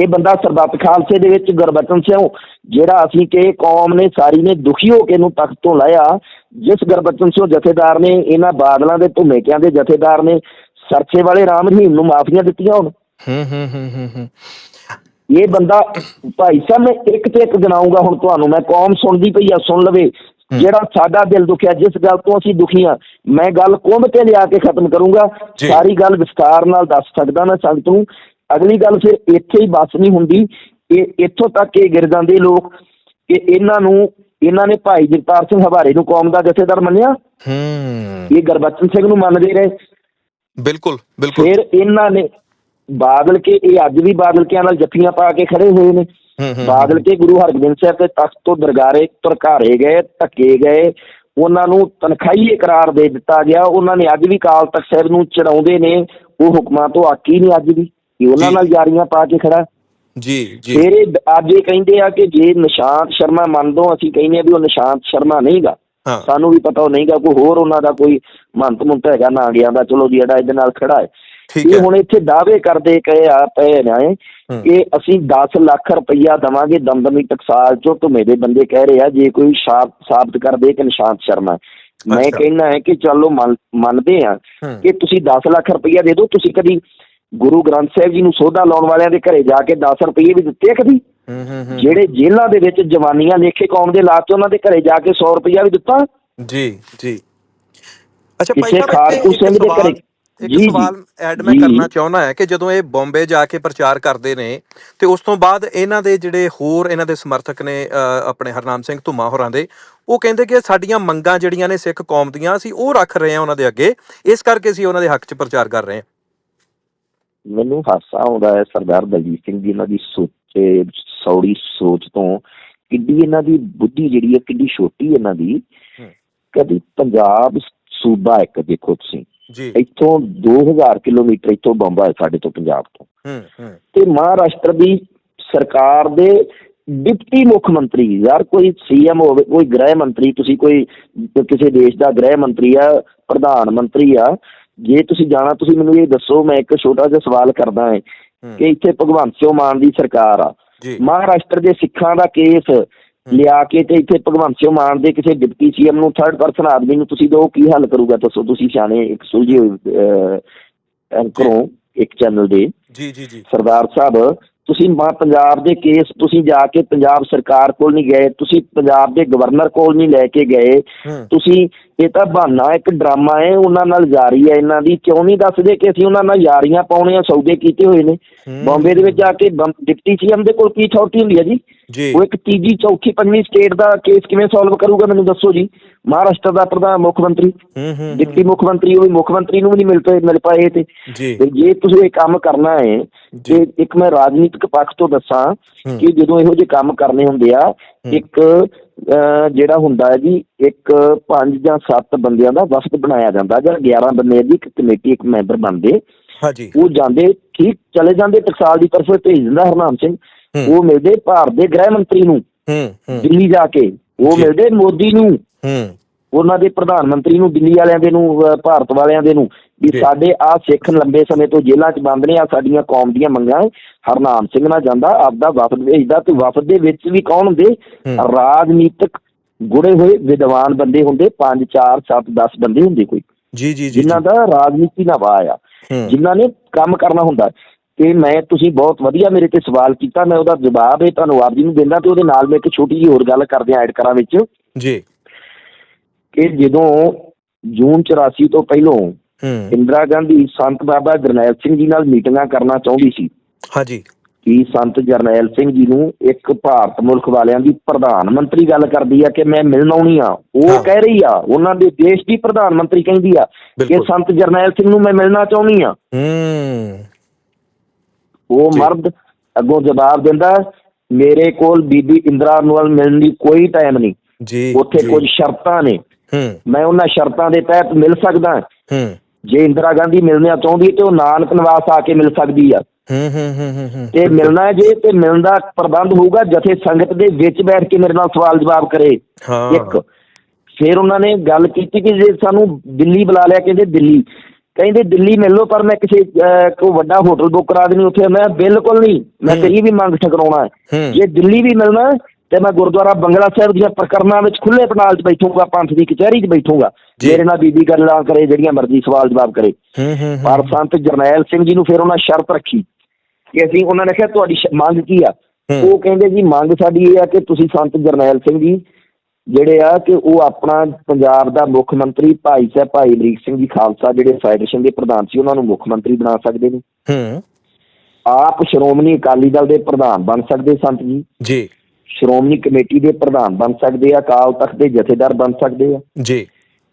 ਇਹ ਬੰਦਾ ਸਰਬੱਤ ਖਾਲਸੇ ਦੇ ਵਿੱਚ ਗੁਰਬਚਨ ਸਿੰਘ ਜਿਹੜਾ ਅਸੀਂ ਕਿ ਕੌਮ ਨੇ ਸਾਰੀ ਨੇ ਦੁਖੀ ਹੋ ਕੇ ਇਹਨੂੰ ਤਖਤ ਤੋਂ ਲਾਇਆ ਜਿਸ ਗੁਰਬਚਨ ਸਿੰਘ ਜਥੇਦਾਰ ਨੇ ਇਹਨਾਂ ਬਾਦਲਾਂ ਦੇ ਭੁਮੇਕਿਆਂ ਦੇ ਜਥੇਦਾਰ ਨੇ ਸਰਸੇ ਵਾਲੇ ਰਾਮ ਰਹੀਮ ਨੂੰ ਮਾਫੀਆਂ ਦਿੱਤੀਆਂ ਹੁਣ। ਹੂੰ ਹੂੰ ਹੂੰ ਹੂੰ ਹੂੰ। ਇਹ ਬੰਦਾ ਭਾਈ ਸਾਹਿਬ ਮੈਂ ਇੱਕ ਤੇ ਇੱਕ ਗਿਣਾਉਂਗਾ ਹੁਣ ਤੁਹਾਨੂੰ ਮੈਂ ਕੌਮ ਸੁਣਦੀ ਪਈ ਆ ਸੁਣ ਲਵੇ। ਜਿਹੜਾ ਸਾਡਾ ਦਿਲ ਦੁਖਿਆ ਜਿਸ ਗੱਲ ਤੋਂ ਅਸੀਂ ਦੁਖੀ ਆ ਮੈਂ ਗੱਲ ਕੁੰਭ ਤੇ ਲਿਆ ਕੇ ਖਤਮ ਕਰੂੰਗਾ। ਸਾਰੀ ਗੱਲ ਵਿਸਤਾਰ ਨਾਲ ਦੱਸ ਸਕਦਾ ਮੈਂ ਸੰਗਤ ਨੂੰ। ਅਗਲੀ ਗੱਲ ਫਿਰ ਇੱਥੇ ਹੀ ਬਸ ਨਹੀਂ ਹੁੰਦੀ। ਇਹ ਇੱਥੋਂ ਤੱਕ ਇਹ ਗਿਰ ਜਾਂਦੇ ਲੋਕ ਕਿ ਇਹਨਾਂ ਨੂੰ ਇਹਨਾਂ ਨੇ ਭਾਈ ਜਗਤਾਰ ਸਿੰਘ ਹਵਾਰੇ ਨੂੰ ਕੌਮ ਦਾ ਜਥੇਦਾਰ ਮੰਨਿਆ। ਹੂੰ। ਇਹ ਗੁਰਬਚਨ ਸਿੰਘ ਨੂੰ ਮੰਨਦੇ ਰਹੇ। ਬਿਲਕੁਲ ਬਿਲਕੁਲ। ਫਿਰ ਇਹਨਾਂ ਨੇ ਬਾਦਲ ਕੇ ਇਹ ਅੱਜ ਵੀ ਬਾਦਲ ਕਿਆਂ ਨਾਲ ਜੱਫੀਆਂ ਪਾ ਕੇ ਖੜੇ ਹੋਏ ਨੇ। ਬਾਦਲ ਕੇ ਗੁਰੂ ਹਰਗੋਬਿੰਦ ਸਾਹਿਬ ਦੇ ਤਖਤ ਤੋਂ ਦਰਗਾਰੇ ਧਰਕਾਰੇ ਗਏ ਧੱਕੇ ਗਏ। ਉਹਨਾਂ ਨੂੰ ਤਨਖਾਹੀ ਇਕਰਾਰ ਦੇ ਦਿੱਤਾ ਗਿਆ। ਉਹਨਾਂ ਨੇ ਅੱਜ ਵੀ ਕਾਲ ਤਖਤ ਸਾਹਿਬ ਨੂੰ ਚੜਾਉਂਦੇ ਨੇ। ਉਹ ਹੁਕਮਾਂ ਤੋਂ ਆਕੀ ਨਹੀਂ ਅੱਜ ਵੀ ਇਹ ਉਹਨਾਂ। ਨਾਲ ਯਾਰੀਆਂ ਪਾ ਕੇ ਖੜਾ। ਜੀ ਜੀ। ਫਿਰ ਅੱਜ ਇਹ ਕਹਿੰਦੇ ਆ ਕਿ ਜੇ ਨਿਸ਼ਾਂਤ ਸ਼ਰਮਾ ਮੰਨਦੋ ਅਸੀਂ ਕਹਿੰਦੇ ਆ ਵੀ ਉਹ ਨਿਸ਼ਾਂਤ ਸ਼ਰਮਾ ਨਹੀਂਗਾ। ਸਾਨੂੰ ਵੀ ਪਤਾ ਉਹ ਨਹੀਂਗਾ ਕੋਈ ਹੋਰ ਉਹਨਾਂ ਦਾ ਕੋਈ ਮੰਤ ਮੁੰਤ ਹੈਗਾ ਨਾ ਗਿਆ ਦਾ ਚਲੋ ਜੀ ਜਿਹੜਾ ਇਹਦੇ ਨਾਲ ਖੜਾ ਹੈ ਇਹ ਹੁਣ ਇੱਥੇ ਦਾਅਵੇ ਕਰਦੇ ਕਹੇ ਆ ਪਏ ਨੇ। ਕਿ ਅਸੀਂ 10 ਲੱਖ ਰੁਪਈਆ ਦਵਾਂਗੇ ਦਮਦਮੀ ਟਕਸਾਲ ਚੋਂ ਧੁਮੇ ਦੇ ਬੰਦੇ ਕਹਿ ਰਹੇ ਆ ਜੇ ਕੋਈ ਸਾਬ- ਸਾਬਤ ਕਰ ਦੇ ਕਿ ਨਿਸ਼ਾਂਤ ਸ਼ਰਮਾ। ਮੈਂ। ਕਹਿਣਾ ਹੈ ਕਿ ਚਲੋ ਮੰਨ- ਮੰਨਦੇ ਆ ਕਿ ਤੁਸੀਂ 10 ਲੱਖ ਰੁਪਈਆ ਦੇ ਦਿਓ ਤੁਸੀਂ ਕਦੀ ਗੁਰੂ ਗ੍ਰੰਥ ਸਾਹਿਬ ਜੀ ਨੂੰ ਸੋਧਾ ਲਾਉਣ ਵਾਲਿਆਂ ਦੇ ਘਰੇ ਜਾ ਕੇ 10 ਰੁਪਏ ਵੀ ਦਿੱਤੇ ਕਦੀ ਜਿਹੜੇ ਜੇਲ੍ਹਾਂ ਦੇ ਵਿੱਚ ਜਵਾਨੀਆਂ ਲੇਖੇ ਕੌਮ ਦੇ ਲਾਤ ਉਹਨਾਂ ਦੇ ਘਰੇ ਜਾ ਕੇ 100 ਰੁਪਈਆ ਵੀ ਦਿੱਤਾ ਜੀ ਜੀ ਅੱਛਾ ਭਾਈ ਸਾਹਿਬ ਸਿੰਘ ਇੱਕ ਦੇ ਸਵਾਲ ਘਰੇ- ਇੱਕ ਜੀ, ਜੀ। ਸਵਾਲ ਐਡ ਮੈਂ। ਕਰਨਾ ਚਾਹੁੰਦਾ ਹੈ ਕਿ ਜਦੋਂ ਇਹ ਬੰਬੇ ਜਾ ਕੇ ਪ੍ਰਚਾਰ ਕਰਦੇ ਨੇ ਤੇ ਉਸ ਤੋਂ ਬਾਅਦ ਇਹਨਾਂ ਦੇ ਜਿਹੜੇ ਹੋਰ ਇਹਨਾਂ ਦੇ ਸਮਰਥਕ ਨੇ ਆਪਣੇ ਹਰਨਾਮ ਸਿੰਘ ਧੁਮਾ ਹੋਰਾਂ ਦੇ ਉਹ ਕਹਿੰਦੇ ਕਿ ਸਾਡੀਆਂ ਮੰਗਾਂ ਜਿਹੜੀਆਂ ਨੇ ਸਿੱਖ ਕੌਮ ਦੀਆਂ ਅਸੀਂ ਉਹ ਰੱਖ ਰਹੇ ਹਾਂ ਉਹਨਾਂ ਦੇ ਅੱਗੇ ਇਸ ਕਰਕੇ ਅਸੀਂ ਉਹਨਾਂ ਦੇ ਹੱਕ 'ਚ ਪ੍ਰਚਾਰ ਕਰ ਰਹੇ ਹਾਂ ਮੈਨੂੰ ਹਾਸਾ ਆਉਂਦਾ ਹੈ ਸਰਦਾਰ ਦਲਜੀਤ ਸਿੰਘ ਜੀ ਇਹਨਾਂ ਦੀ ਸੋਚੇ ਸੌੜੀ ਸੋਚ ਤੋਂ ਕਿੱਡੀ ਇਹਨਾਂ ਦੀ ਬੁੱਧੀ ਜਿਹੜੀ ਹੈ ਕਿੱਡੀ ਛੋਟੀ ਇਹਨਾਂ ਦੀ। ਕਦੀ ਪੰਜਾਬ ਸੂਬਾ ਇੱਕ ਦੇਖੋ ਤੁਸੀਂ। ਜੀ। ਇੱਥੋਂ 2000 ਕਿਲੋਮੀਟਰ ਇੱਥੋਂ ਬੰਬਾ ਹੈ ਸਾਡੇ ਤੋਂ ਪੰਜਾਬ ਤੋਂ। ਹੂੰ ਹੂੰ। ਤੇ ਮਹਾਰਾਸ਼ਟਰ ਦੀ ਸਰਕਾਰ ਦੇ ਡਿਪਟੀ ਮੁੱਖ ਮੰਤਰੀ ਯਾਰ ਕੋਈ ਸੀਐਮ ਹੋਵੇ ਕੋਈ ਗ੍ਰਹਿ ਮੰਤਰੀ ਤੁਸੀਂ ਕੋਈ ਕਿਸੇ ਦੇਸ਼ ਦਾ ਗ੍ਰਹਿ ਮੰਤਰੀ ਆ ਪ੍ਰਧਾਨ ਮੰਤਰੀ ਆ ਜੇ ਤੁਸੀਂ ਜਾਣਾ ਤੁਸੀਂ ਮੈਨੂੰ ਇਹ ਦੱਸੋ ਮੈਂ ਇੱਕ ਛੋਟਾ ਜਿਹਾ ਸਵਾਲ ਕਰਦਾ ਹਾਂ। ਕਿ ਇੱਥੇ ਭਗਵੰਤ ਸਿੰਘ ਮਾਨ ਦੀ ਸਰਕਾਰ ਆ ਮਹਾਰਾਸ਼ਟਰ ਦੇ ਸਿੱਖਾਂ ਦਾ ਕੇਸ ਲਿਆ ਕੇ ਤੇ ਇੱਥੇ ਭਗਵੰਤ ਸਿੰਘ ਮਾਨ ਦੇ ਕਿਸੇ ਡਿਪਟੀ ਸੀਐਮ ਨੂੰ ਥਰਡ ਪਰਸਨ ਆਦਮੀ ਨੂੰ ਤੁਸੀਂ ਦੋ ਕੀ ਹੱਲ ਕਰੂਗਾ ਦੱਸੋ ਤੁਸੀਂ ਸਿਆਣੇ ਇੱਕ ਸੁਲਝੇ ਐਂਕਰੋਂ ਇੱਕ ਚੈਨਲ ਦੇ। ਜੀ ਜੀ ਜੀ। ਸਰਦਾਰ ਸਾਹਿਬ ਤੁਸੀਂ ਮਾ ਪੰਜਾਬ ਦੇ ਕੇਸ ਤੁਸੀਂ ਜਾ ਕੇ ਪੰਜਾਬ ਸਰਕਾਰ ਕੋਲ ਨਹੀਂ ਗਏ ਤੁਸੀਂ ਪੰਜਾਬ ਦੇ ਗਵਰਨਰ ਕੋਲ ਨਹੀਂ ਲੈ ਕੇ ਗਏ ਤੁਸੀਂ ਇਹ ਤਾਂ ਬਹਾਨਾ ਇੱਕ ਡਰਾਮਾ ਹੈ ਉਹਨਾਂ ਨਾਲ ਜਾਰੀ ਹੈ ਇਹਨਾਂ ਦੀ ਕਿਉਂ ਨਹੀਂ ਦੱਸਦੇ ਕਿ ਅਸੀਂ ਉਹਨਾਂ ਨਾਲ ਯਾਰੀਆਂ ਪਾਉਣੀਆਂ ਸੌਦੇ ਕੀਤੇ ਹੋਏ ਨੇ। ਬੰਬੇ ਦੇ ਵਿੱਚ ਜਾ ਕੇ ਡਿਪਟੀ ਸੀਐਮ ਦੇ ਕੋਲ ਕੀ ਅਥਾਰਟੀ ਹੁੰਦੀ ਹੈ ਜੀ? ਉਹ ਇੱਕ ਤੀਜੀ ਚੌਥੀ ਪੰਜਵੀਂ ਸਟੇਟ ਦਾ ਕੇਸ ਕਿਵੇਂ ਸੋਲਵ ਕਰੂਗਾ ਮੈਨੂੰ ਦੱਸੋ ਜੀ। ਮਹਾਰਾਸ਼ਟਰ ਦਾ ਪ੍ਰਧਾਨ ਮੁੱਖ ਮੰਤਰੀ ਹੂੰ ਹੂੰ ਡਿਪਟੀ ਮੁੱਖ ਮੰਤਰੀ ਉਹ ਵੀ ਮੁੱਖ ਮੰਤਰੀ ਨੂੰ ਵੀ ਨਹੀਂ ਮਿਲ ਪਏ ਮਿਲ ਪਾਏ ਤੇ। ਜੀ। ਤੇ ਜੇ ਤੁਸੀਂ ਇਹ ਕੰਮ ਕਰਨਾ ਹੈ। ਤੇ ਇੱਕ ਮੈਂ ਰਾਜਨੀਤਿਕ ਪੱਖ ਤੋਂ ਦੱਸਾਂ। ਕਿ ਜਦੋਂ ਇਹੋ ਜਿਹੇ ਕੰਮ ਕਰਨੇ ਹੁੰਦੇ ਆ ਇੱਕ ਜਿਹੜਾ ਹੁੰਦਾ ਹੈ ਜੀ ਇੱਕ ਪੰਜ ਜਾਂ ਸੱਤ ਬੰਦਿਆਂ ਦਾ ਵਫਦ ਬਣਾਇਆ ਜਾਂਦਾ ਜਾਂ 11 ਬੰਦੇ ਦੀ ਇੱਕ ਕਮੇਟੀ ਇੱਕ ਮੈਂਬਰ ਬਣਦੇ ਹਾਂਜੀ। ਉਹ ਜਾਂਦੇ ਠੀਕ ਚਲੇ ਜਾਂਦੇ ਟਕਸਾਲ ਦੀ ਤਰਫੋਂ ਭੇਜ ਦਿੰਦਾ ਹਰਨਾਮ ਸਿੰਘ। ਉਹ ਮਿਲਦੇ ਭਾਰਤ ਦੇ ਗ੍ਰਹਿ ਮੰਤਰੀ ਨੂੰ ਹੂੰ ਹੂੰ। ਦਿੱਲੀ ਜਾ ਕੇ। ਉਹ। ਮਿਲਦੇ ਮੋਦੀ ਨੂੰ। ਹੂੰ। ਉਹਨਾਂ ਦੇ ਪ੍ਰਧਾਨ ਮੰਤਰੀ ਨੂੰ ਦਿੱਲੀ ਵਾਲਿਆਂ ਦੇ ਨੂੰ ਅਹ ਭਾਰਤ ਵਾਲਿਆਂ ਦੇ ਨੂੰ ਵੀ ਜੀ। ਸਾਡੇ ਆ ਸਿੱਖ ਲੰਬੇ ਸਮੇਂ ਤੋਂ ਜੇਲ੍ਹਾਂ 'ਚ ਬੰਦ ਨੇ ਆ ਸਾਡੀਆਂ ਕੌਮ ਦੀਆਂ ਮੰਗਾਂ ਹੈ। ਹਰਨਾਮ ਸਿੰਘ ਨਾਲ ਜਾਂਦਾ ਆਪਦਾ ਵਫਦ ਭੇਜਦਾ ਤੇ ਵਫਦ ਦੇ ਵਿੱਚ ਵੀ ਕੌਣ ਹੁੰਦੇ? ਹੂੰ। ਰਾਜਨੀਤਿਕ ਗੁੜੇ ਹੋਏ ਵਿਦਵਾਨ ਬੰਦੇ ਹੁੰਦੇ 5 4 7 10 ਬੰਦੇ ਹੁੰਦੇ ਕੋਈ। ਜੀ ਜੀ ਜੀ ਜਿਨ੍ਹਾਂ ਦਾ ਰਾਜਨੀਤੀ ਨਾਲ ਵਾਹ ਆ। ਹੂੰ। ਜਿਨ੍ਹਾਂ ਨੇ ਕੰਮ ਕਰਨਾ ਹੁੰਦਾ। ਤੇ ਮੈਂ ਤੁਸੀਂ ਬਹੁਤ ਵਧੀਆ ਮੇਰੇ ਤੇ ਸਵਾਲ ਕੀਤਾ ਮੈਂ ਉਹਦਾ ਜਵਾਬ ਇਹ ਤੁਹਾਨੂੰ ਆਪ ਜੀ ਨੂੰ ਦਿੰਦਾ ਤੇ ਉਹਦੇ ਨਾਲ ਮੈਂ ਇੱਕ ਛੋਟੀ ਜਿਹੀ ਹੋਰ ਗੱਲ ਕਰਦੇ ਐਡ ਕਰਾਂ ਵਿੱਚ। ਜੀ। ਕਿ ਜਦੋਂ ਜੂਨ 84 ਤੋਂ ਪਹਿਲੋਂ ਇੰਦਰਾ ਗਾਂਧੀ ਸੰਤ ਬਾਬਾ ਜਰਨੈਲ ਸਿੰਘ ਜੀ ਨਾਲ ਮੀਟਿੰਗਾਂ ਕਰਨਾ ਚਾਹੁੰਦੀ ਸੀ ਹਾਂਜੀ ਕਿ ਸੰਤ ਜਰਨੈਲ ਸਿੰਘ ਜੀ ਨੂੰ ਇੱਕ ਭਾਰਤ ਮੁਲਕ ਵਾਲਿਆਂ ਦੀ ਪ੍ਰਧਾਨ ਮੰਤਰੀ ਗੱਲ ਕਰਦੀ ਆ ਕਿ ਮੈਂ ਮਿਲਣ ਆਉਣੀ ਆ ਉਹ। ਕਹਿ ਰਹੀ ਆ ਉਹਨਾਂ ਦੇ ਦੇਸ਼ ਦੀ ਪ੍ਰਧਾਨ ਮੰਤਰੀ ਕਹਿੰਦੀ ਆ ਕਿ। ਸੰਤ ਜਰਨੈਲ ਸਿੰਘ ਨੂੰ ਮੈਂ ਮਿਲਣਾ ਚਾਹੁੰਦੀ ਆ ਹੂੰ ਉਹ। ਮਰਦ ਅੱਗੋਂ ਜਵਾਬ ਦਿੰਦਾ ਮੇਰੇ ਕੋਲ ਬੀਬੀ ਇੰਦਰਾ ਨਾਲ ਮਿਲਣ ਦੀ ਕੋਈ ਟਾਈਮ ਨਹੀਂ ਜੀ ਉੱਥੇ। ਕੁਝ ਸ਼ਰਤਾਂ ਨੇ ਮੈਂ ਉਹਨਾਂ ਸ਼ਰਤਾਂ ਦੇ ਤਹਿਤ ਮਿਲ ਸਕਦਾ। ਹੂੰ। ਜੇ ਇੰਦਰਾ ਗਾਂਧੀ ਮਿਲਣਾ ਚਾਹੁੰਦੀ ਤੇ ਉਹ ਨਾਨਕ ਨਿਵਾਸ ਆ ਕੇ ਮਿਲ ਸਕਦੀ ਆ। ਹੂੰ ਹੂੰ ਤੇ ਮਿਲਣਾ ਜੇ ਤੇ ਮਿਲਣ ਦਾ ਪ੍ਰਬੰਧ ਹੋਊਗਾ ਜਥੇ ਸੰਗਤ ਦੇ ਵਿੱਚ ਬੈਠ ਕੇ ਮੇਰੇ ਨਾਲ ਸਵਾਲ ਜਵਾਬ ਕਰੇ। ਇੱਕ ਫਿਰ ਉਹਨਾਂ ਨੇ ਗੱਲ ਕੀਤੀ ਕਿ ਜੇ ਸਾਨੂੰ ਦਿੱਲੀ ਬੁਲਾ ਲਿਆ ਕਹਿੰਦੇ ਦਿੱਲੀ। ਕਹਿੰਦੇ ਦਿੱਲੀ ਮਿਲ ਲਓ ਪਰ ਮੈਂ ਕਿਸੇ ਕੋਈ ਵੱਡਾ ਹੋਟਲ ਬੁੱਕ ਕਰਾ ਦੇਣੀ ਉੱਥੇ। ਮੈਂ ਬਿਲਕੁਲ ਨਹੀਂ। ਮੈਂ। ਕਹੀ ਵੀ ਮੰਗ ਠਕਰਾਉਣਾ। ਜੇ ਦਿੱਲੀ ਵੀ ਮਿਲਣਾ ਤੇ ਮੈਂ ਗੁਰਦੁਆਰਾ ਬੰਗਲਾ ਸਾਹਿਬ ਦੀਆਂ ਪ੍ਰਕਰਨਾਂ ਵਿੱਚ ਖੁੱਲੇ ਪਨਾਲ 'ਚ ਬੈਠੂੰਗਾ ਪੰਥ ਦੀ ਕਚਹਿਰੀ 'ਚ ਬੈਠੂੰਗਾ। ਮੇਰੇ ਨਾਲ ਬੀਬੀ ਗੱਲਾਂ ਕਰੇ ਜਿਹੜੀਆਂ ਮਰਜ਼ੀ ਸਵਾਲ ਜਵਾਬ ਕਰੇ। ਹੂੰ ਹੂੰ ਪਰ ਸੰਤ ਜਰਨੈਲ ਸਿੰਘ ਜੀ ਨੂੰ ਫਿਰ ਉਹਨਾਂ ਸ਼ਰਤ ਰੱਖੀ ਕਿ ਅਸੀਂ ਉਹਨਾਂ ਨੇ ਕਿਹਾ ਤੁਹਾਡੀ ਮੰਗ ਕੀ ਆ। ਉਹ ਕਹਿੰਦੇ ਜੀ ਮੰਗ ਸਾਡੀ ਇਹ ਆ ਕਿ ਤੁਸੀਂ ਸੰਤ ਜਰਨੈਲ ਸਿੰਘ ਜੀ ਜਿਹੜੇ ਆ ਕਿ ਉਹ ਆਪਣਾ ਪੰਜਾਬ ਦਾ ਮੁੱਖ ਮੰਤਰੀ ਭਾਈ ਸਾਹਿਬ ਭਾਈ ਅਮਰੀਕ ਸਿੰਘ ਜੀ ਖਾਲਸਾ ਜਿਹੜੇ ਫੈਡਰੇਸ਼ਨ ਦੇ ਪ੍ਰਧਾਨ ਸੀ ਉਹਨਾਂ ਨੂੰ ਮੁੱਖ ਮੰਤਰੀ ਬਣਾ ਸਕਦੇ ਨੇ। ਹੂੰ। ਆਪ ਸ਼੍ਰੋਮਣੀ ਅਕਾਲੀ ਦਲ ਦੇ ਪ੍ਰਧਾਨ ਬਣ ਸਕਦੇ ਸੰਤ ਜੀ। ਜੀ। ਸ਼੍ਰੋਮਣੀ ਕਮੇਟੀ ਦੇ ਪ੍ਰਧਾਨ ਬਣ ਸਕਦੇ ਆ ਅਕਾਲ ਤਖਤ ਦੇ ਜਥੇਦਾਰ ਬਣ ਸਕਦੇ ਆ। ਜੀ।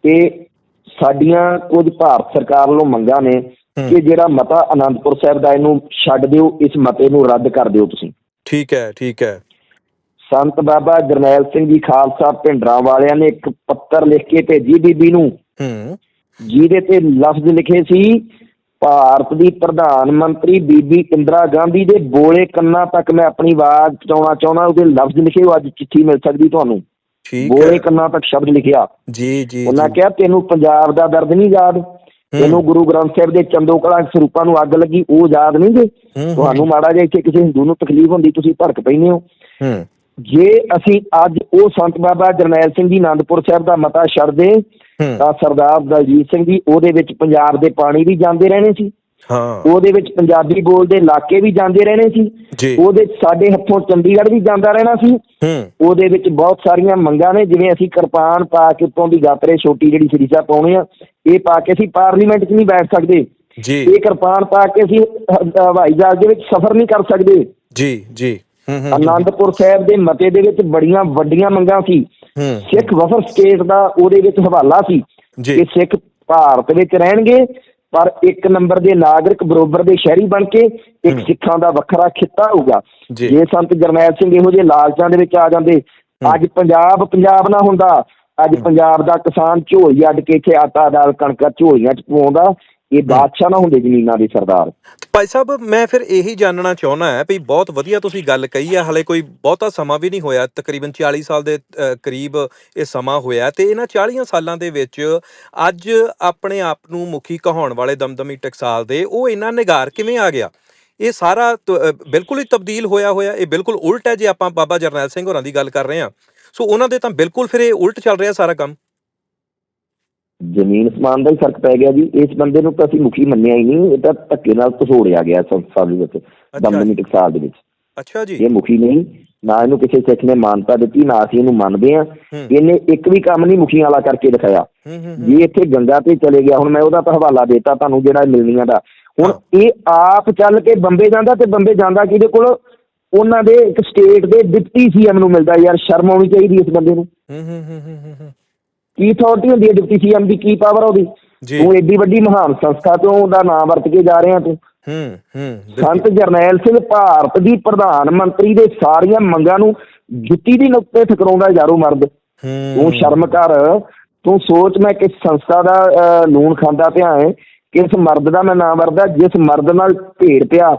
ਤੇ ਸਾਡੀਆਂ ਕੁਝ ਭਾਰਤ ਸਰਕਾਰ ਵੱਲੋਂ ਮੰਗਾਂ ਨੇ। ਕਿ ਜਿਹੜਾ ਮਤਾ ਆਨੰਦਪੁਰ ਸਾਹਿਬ ਦਾ ਇਹਨੂੰ ਛੱਡ ਦਿਓ ਇਸ ਮਤੇ ਨੂੰ ਰੱਦ ਕਰ ਦਿਓ ਤੁਸੀਂ। ਠੀਕ ਹੈ ਠੀਕ ਹੈ। ਸੰਤ ਬਾਬਾ ਜਰਨੈਲ ਸਿੰਘ ਜੀ ਖਾਲਸਾ ਭਿੰਡਰਾਂ ਵਾਲਿਆਂ ਨੇ ਇੱਕ ਪੱਤਰ ਲਿਖ ਕੇ ਭੇਜੀ ਬੀਬੀ ਨੂੰ। ਹੂੰ। ਜਿਹਦੇ ਤੇ ਲਫ਼ਜ਼ ਲਿਖੇ ਸੀ ਭਾਰਤ ਦੀ ਪ੍ਰਧਾਨ ਮੰਤਰੀ ਬੀਬੀ ਇੰਦਰਾ ਗਾਂਧੀ ਦੇ ਬੋਲੇ ਕੰਨਾਂ ਤੱਕ ਮੈਂ ਆਪਣੀ ਆਵਾਜ਼ ਪਹੁੰਚਾਉਣਾ ਚਾਹੁੰਦਾ ਉਹਦੇ ਲਫ਼ਜ਼ ਲਿਖੇ ਉਹ ਅੱਜ ਚਿੱਠੀ ਮਿਲ ਸਕਦੀ ਤੁਹਾਨੂੰ। ਠੀਕ ਬੋਲੇ ਕੰਨਾਂ ਤੱਕ ਸ਼ਬਦ ਲਿਖਿਆ। ਜੀ ਜੀ ਉਹਨਾਂ। ਕਿਹਾ ਤੈਨੂੰ ਪੰਜਾਬ ਦਾ ਦਰਦ ਨਹੀਂ ਯਾਦ? ਤੈਨੂੰ ਗੁਰੂ ਗ੍ਰੰਥ ਸਾਹਿਬ ਦੇ ਚੰਦੋਕਲਾ ਸਰੂਪਾਂ ਨੂੰ ਅੱਗ ਲੱਗੀ ਉਹ ਯਾਦ ਨਹੀਂ ਜੇ? ਤੁਹਾਨੂੰ ਮਾੜਾ ਜਿਹਾ ਇੱਥੇ ਕਿਸੇ ਹਿੰਦੂ ਨੂੰ ਤਕਲੀਫ ਹੁੰਦੀ ਤੁਸੀਂ ਭੜਕ ਪੈਂਦੇ ਹੋ। ਹੂੰ। ਜੇ ਅਸੀਂ ਅੱਜ ਉਹ ਸੰਤ ਬਾਬਾ ਜਰਨੈਲ ਸਿੰਘ ਜੀ ਆਨੰਦਪੁਰ ਸਾਹਿਬ ਦਾ ਮਤਾ ਛੱਡਦੇ ਤਾਂ ਸਰਦਾਰ ਦਲਜੀਤ ਸਿੰਘ ਜੀ ਉਹਦੇ ਵਿੱਚ ਪੰਜਾਬ ਦੇ ਪਾਣੀ ਵੀ ਜਾਂਦੇ ਰਹਿਣੇ ਸੀ। ਹਾਂ। ਉਹਦੇ ਵਿੱਚ ਪੰਜਾਬੀ ਬੋਲਦੇ ਇਲਾਕੇ ਵੀ ਜਾਂਦੇ ਰਹਿਣੇ ਸੀ। ਉਹਦੇ ਸਾਡੇ ਹੱਥੋਂ ਚੰਡੀਗੜ੍ਹ ਵੀ ਜਾਂਦਾ ਰਹਿਣਾ ਸੀ। ਉਹਦੇ ਵਿੱਚ ਬਹੁਤ ਸਾਰੀਆਂ ਮੰਗਾਂ ਨੇ ਜਿਵੇਂ ਅਸੀਂ ਕਿਰਪਾਨ ਪਾ ਕੇ ਉੱਤੋਂ ਦੀ ਗਾਤਰੇ ਛੋਟੀ ਜਿਹੜੀ ਸ੍ਰੀ ਸਾਹਿਬ ਪਾਉਣੇ ਆ ਇਹ ਪਾ ਕੇ ਅਸੀਂ ਪਾਰਲੀਮੈਂਟ 'ਚ ਨਹੀਂ ਬੈਠ ਸਕਦੇ। ਜੀ। ਇਹ ਕਿਰਪਾਨ ਪਾ ਕੇ ਅਸੀਂ ਹਵਾਈ ਜਹਾਜ਼ ਦੇ ਵਿੱਚ ਸਫ਼ਰ ਨਹੀਂ ਕਰ ਸਕਦੇ। ਜੀ ਜੀ। ਆਨੰਦਪੁਰ ਸਾਹਿਬ ਦੇ ਮਤੇ ਦੇ ਵਿੱਚ ਬੜੀਆਂ ਵੱਡੀਆਂ ਮੰਗਾਂ ਸੀ। ਸਿੱਖ ਵਫਰ ਸਟੇਟ ਦਾ ਉਹਦੇ ਵਿੱਚ ਹਵਾਲਾ ਸੀ ਕਿ ਸਿੱਖ ਭਾਰਤ ਵਿੱਚ ਰਹਿਣਗੇ ਪਰ ਇੱਕ ਨੰਬਰ ਦੇ ਨਾਗਰਿਕ ਬਰੋਬਰ ਦੇ ਸ਼ਹਿਰੀ ਬਣ ਕੇ ਇੱਕ। ਸਿੱਖਾਂ ਦਾ ਵੱਖਰਾ ਖਿੱਤਾ ਹੋਊਗਾ। ਜੀ। ਜੇ ਸੰਤ ਜਰਨੈਲ ਸਿੰਘ ਇਹੋ ਜਿਹੇ ਲਾਲਚਾਂ ਦੇ ਵਿੱਚ ਆ ਜਾਂਦੇ ਅੱਜ ਪੰਜਾਬ ਪੰਜਾਬ ਨਾ ਹੁੰਦਾ। ਅੱਜ ਪੰਜਾਬ ਦਾ ਕਿਸਾਨ ਝੋਲੀ ਅੱਡ ਕੇ ਇੱਥੇ ਆਟਾ ਦਾਲ ਕਣਕਾਂ ਝੋਲੀਆਂ ਚ ਪਵਾਉਂਦਾ ਇਹ ਬਾਦਸ਼ਾਹ ਨਾ ਹੁੰਦੇ ਜ਼ਮੀਨਾਂ ਦੇ ਸਰਦਾਰ। ਭਾਈ ਸਾਹਿਬ, ਮੈਂ ਫਿਰ ਇਹੀ ਜਾਣਨਾ ਚਾਹੁੰਦਾ ਹੈ ਵੀ ਬਹੁਤ ਵਧੀਆ ਤੁਸੀਂ ਗੱਲ ਕਹੀ ਹੈ ਹਲੇ ਕੋਈ ਬਹੁਤਾ ਸਮਾਂ ਵੀ ਨਹੀਂ ਹੋਇਆ, ਤਕਰੀਬਨ 40 ਸਾਲ ਦੇ ਕਰੀਬ ਇਹ ਸਮਾਂ ਹੋਇਆ ਤੇ ਇਹਨਾਂ 40 ਸਾਲਾਂ ਦੇ ਵਿੱਚ ਅੱਜ ਆਪਣੇ ਆਪ ਨੂੰ ਮੁਖੀ ਕਹਾਉਣ ਵਾਲੇ ਦਮਦਮੀ ਟਕਸਾਲ ਦੇ ਉਹ ਇਹਨਾਂ ਨਿਗਾਰ ਕਿਵੇਂ ਆ ਗਿਆ? ਇਹ ਸਾਰਾ ਬਿਲਕੁਲ ਹੀ ਤਬਦੀਲ ਹੋਇਆ ਹੋਇਆ, ਇਹ ਬਿਲਕੁਲ ਉਲਟ ਹੈ ਜੇ ਆਪਾਂ ਬਾਬਾ ਜਰਨੈਲ ਸਿੰਘ ਹੋਰਾਂ ਦੀ ਗੱਲ ਕਰ ਰਹੇ ਹਾਂ। ਸੋ ਉਹਨਾਂ ਦੇ ਤਾਂ ਬਿਲਕੁਲ ਫਿਰ ਇਹ ਉਲਟ ਚੱਲ ਰਿਹਾ ਸਾਰਾ ਕੰਮ। ਜ਼ਮੀਨ ਸਮਾਨ ਦਾ ਹੀ ਫ਼ਰਕ ਪੈ ਗਿਆ ਜੀ। ਇਸ ਬੰਦੇ ਨੂੰ ਤਾਂ ਅਸੀਂ ਮੁਖੀ ਮੰਨਿਆ ਹੀ ਨਹੀਂ। ਇਹ ਤਾਂ ਧੱਕੇ ਨਾਲ ਘਸੋੜਿਆ ਗਿਆ ਸੰਸਥਾ ਦੇ ਵਿੱਚ ਦਮਦਮੀ ਟਕਸਾਲ ਦੇ ਵਿੱਚ। ਅੱਛਾ ਜੀ। ਇਹ ਮੁਖੀ ਨਹੀਂ। ਨਾ ਇਹਨੂੰ ਕਿਸੇ ਸਿੱਖ ਨੇ ਮਾਨਤਾ ਦਿੱਤੀ ਨਾ ਅਸੀਂ ਇਹਨੂੰ ਮੰਨਦੇ ਆ ਇਹਨੇ ਇੱਕ ਵੀ ਕੰਮ ਨਹੀਂ ਮੁਖੀਆਂ ਵਾਲਾ ਕਰਕੇ ਦਿਖਾਇਆ। ਜੇ ਇੱਥੇ ਗੰਗਾ ਤੇ ਚਲੇ ਗਿਆ ਹੁਣ ਮੈਂ ਉਹਦਾ ਤਾਂ ਹਵਾਲਾ ਦੇਤਾ ਤੁਹਾਨੂੰ ਜਿਹੜਾ ਮਿਲਣੀਆਂ ਦਾ। ਹੁਣ ਇਹ ਆਪ ਚੱਲ ਕੇ ਬੰਬੇ ਜਾਂਦਾ ਤੇ ਬੰਬੇ ਜਾਂਦਾ ਕਿਹਦੇ ਕੋਲ? ਉਹਨਾਂ ਦੇ ਇੱਕ ਸਟੇਟ ਦੇ ਡਿਪਟੀ ਸੀਐਮ ਨੂੰ ਮਿਲਦਾ ਯਾਰ। ਸ਼ਰਮ ਆਉਣੀ ਚਾਹੀਦੀ ਇਸ ਬੰਦੇ ਨੂੰ। ਹੂੰ ਹੂੰ ਹੂੰ ਹੂੰ। ਕੀ ਅਥਾਰਟੀ ਹੁੰਦੀ ਹੈ ਡਿਪਟੀ ਸੀਐਮ ਦੀ? ਕੀ ਪਾਵਰ ਉਹਦੀ? ਜੀ। ਤੂੰ ਏਡੀ ਵੱਡੀ ਮਹਾਨ ਸੰਸਥਾ ਤੋਂ ਉਹਦਾ ਨਾਮ ਵਰਤ ਕੇ ਜਾ ਰਿਹਾ ਤੂੰ। ਹੂੰ ਹੂੰ। ਸੰਤ ਜਰਨੈਲ ਸਿੰਘ ਭਾਰਤ ਦੀ ਪ੍ਰਧਾਨ ਮੰਤਰੀ ਦੇ ਸਾਰੀਆਂ ਮੰਗਾਂ ਨੂੰ ਜੁੱਤੀ ਦੀ ਨੁਕਤੇ ਠਕਰਾਉਂਦਾ ਯਾਰੋ ਮਰਦ। ਤੂੰ ਸ਼ਰਮ ਕਰ। ਤੂੰ ਸੋਚ ਮੈਂ ਕਿਸ ਸੰਸਥਾ ਦਾ ਲੂਣ ਖਾਂਦਾ ਪਿਆ ਹੈ ਕਿਸ ਮਰਦ ਦਾ ਮੈਂ ਨਾਮ ਵਰਦਾ ਜਿਸ ਮਰਦ ਨਾਲ ਭੇੜ ਪਿਆ।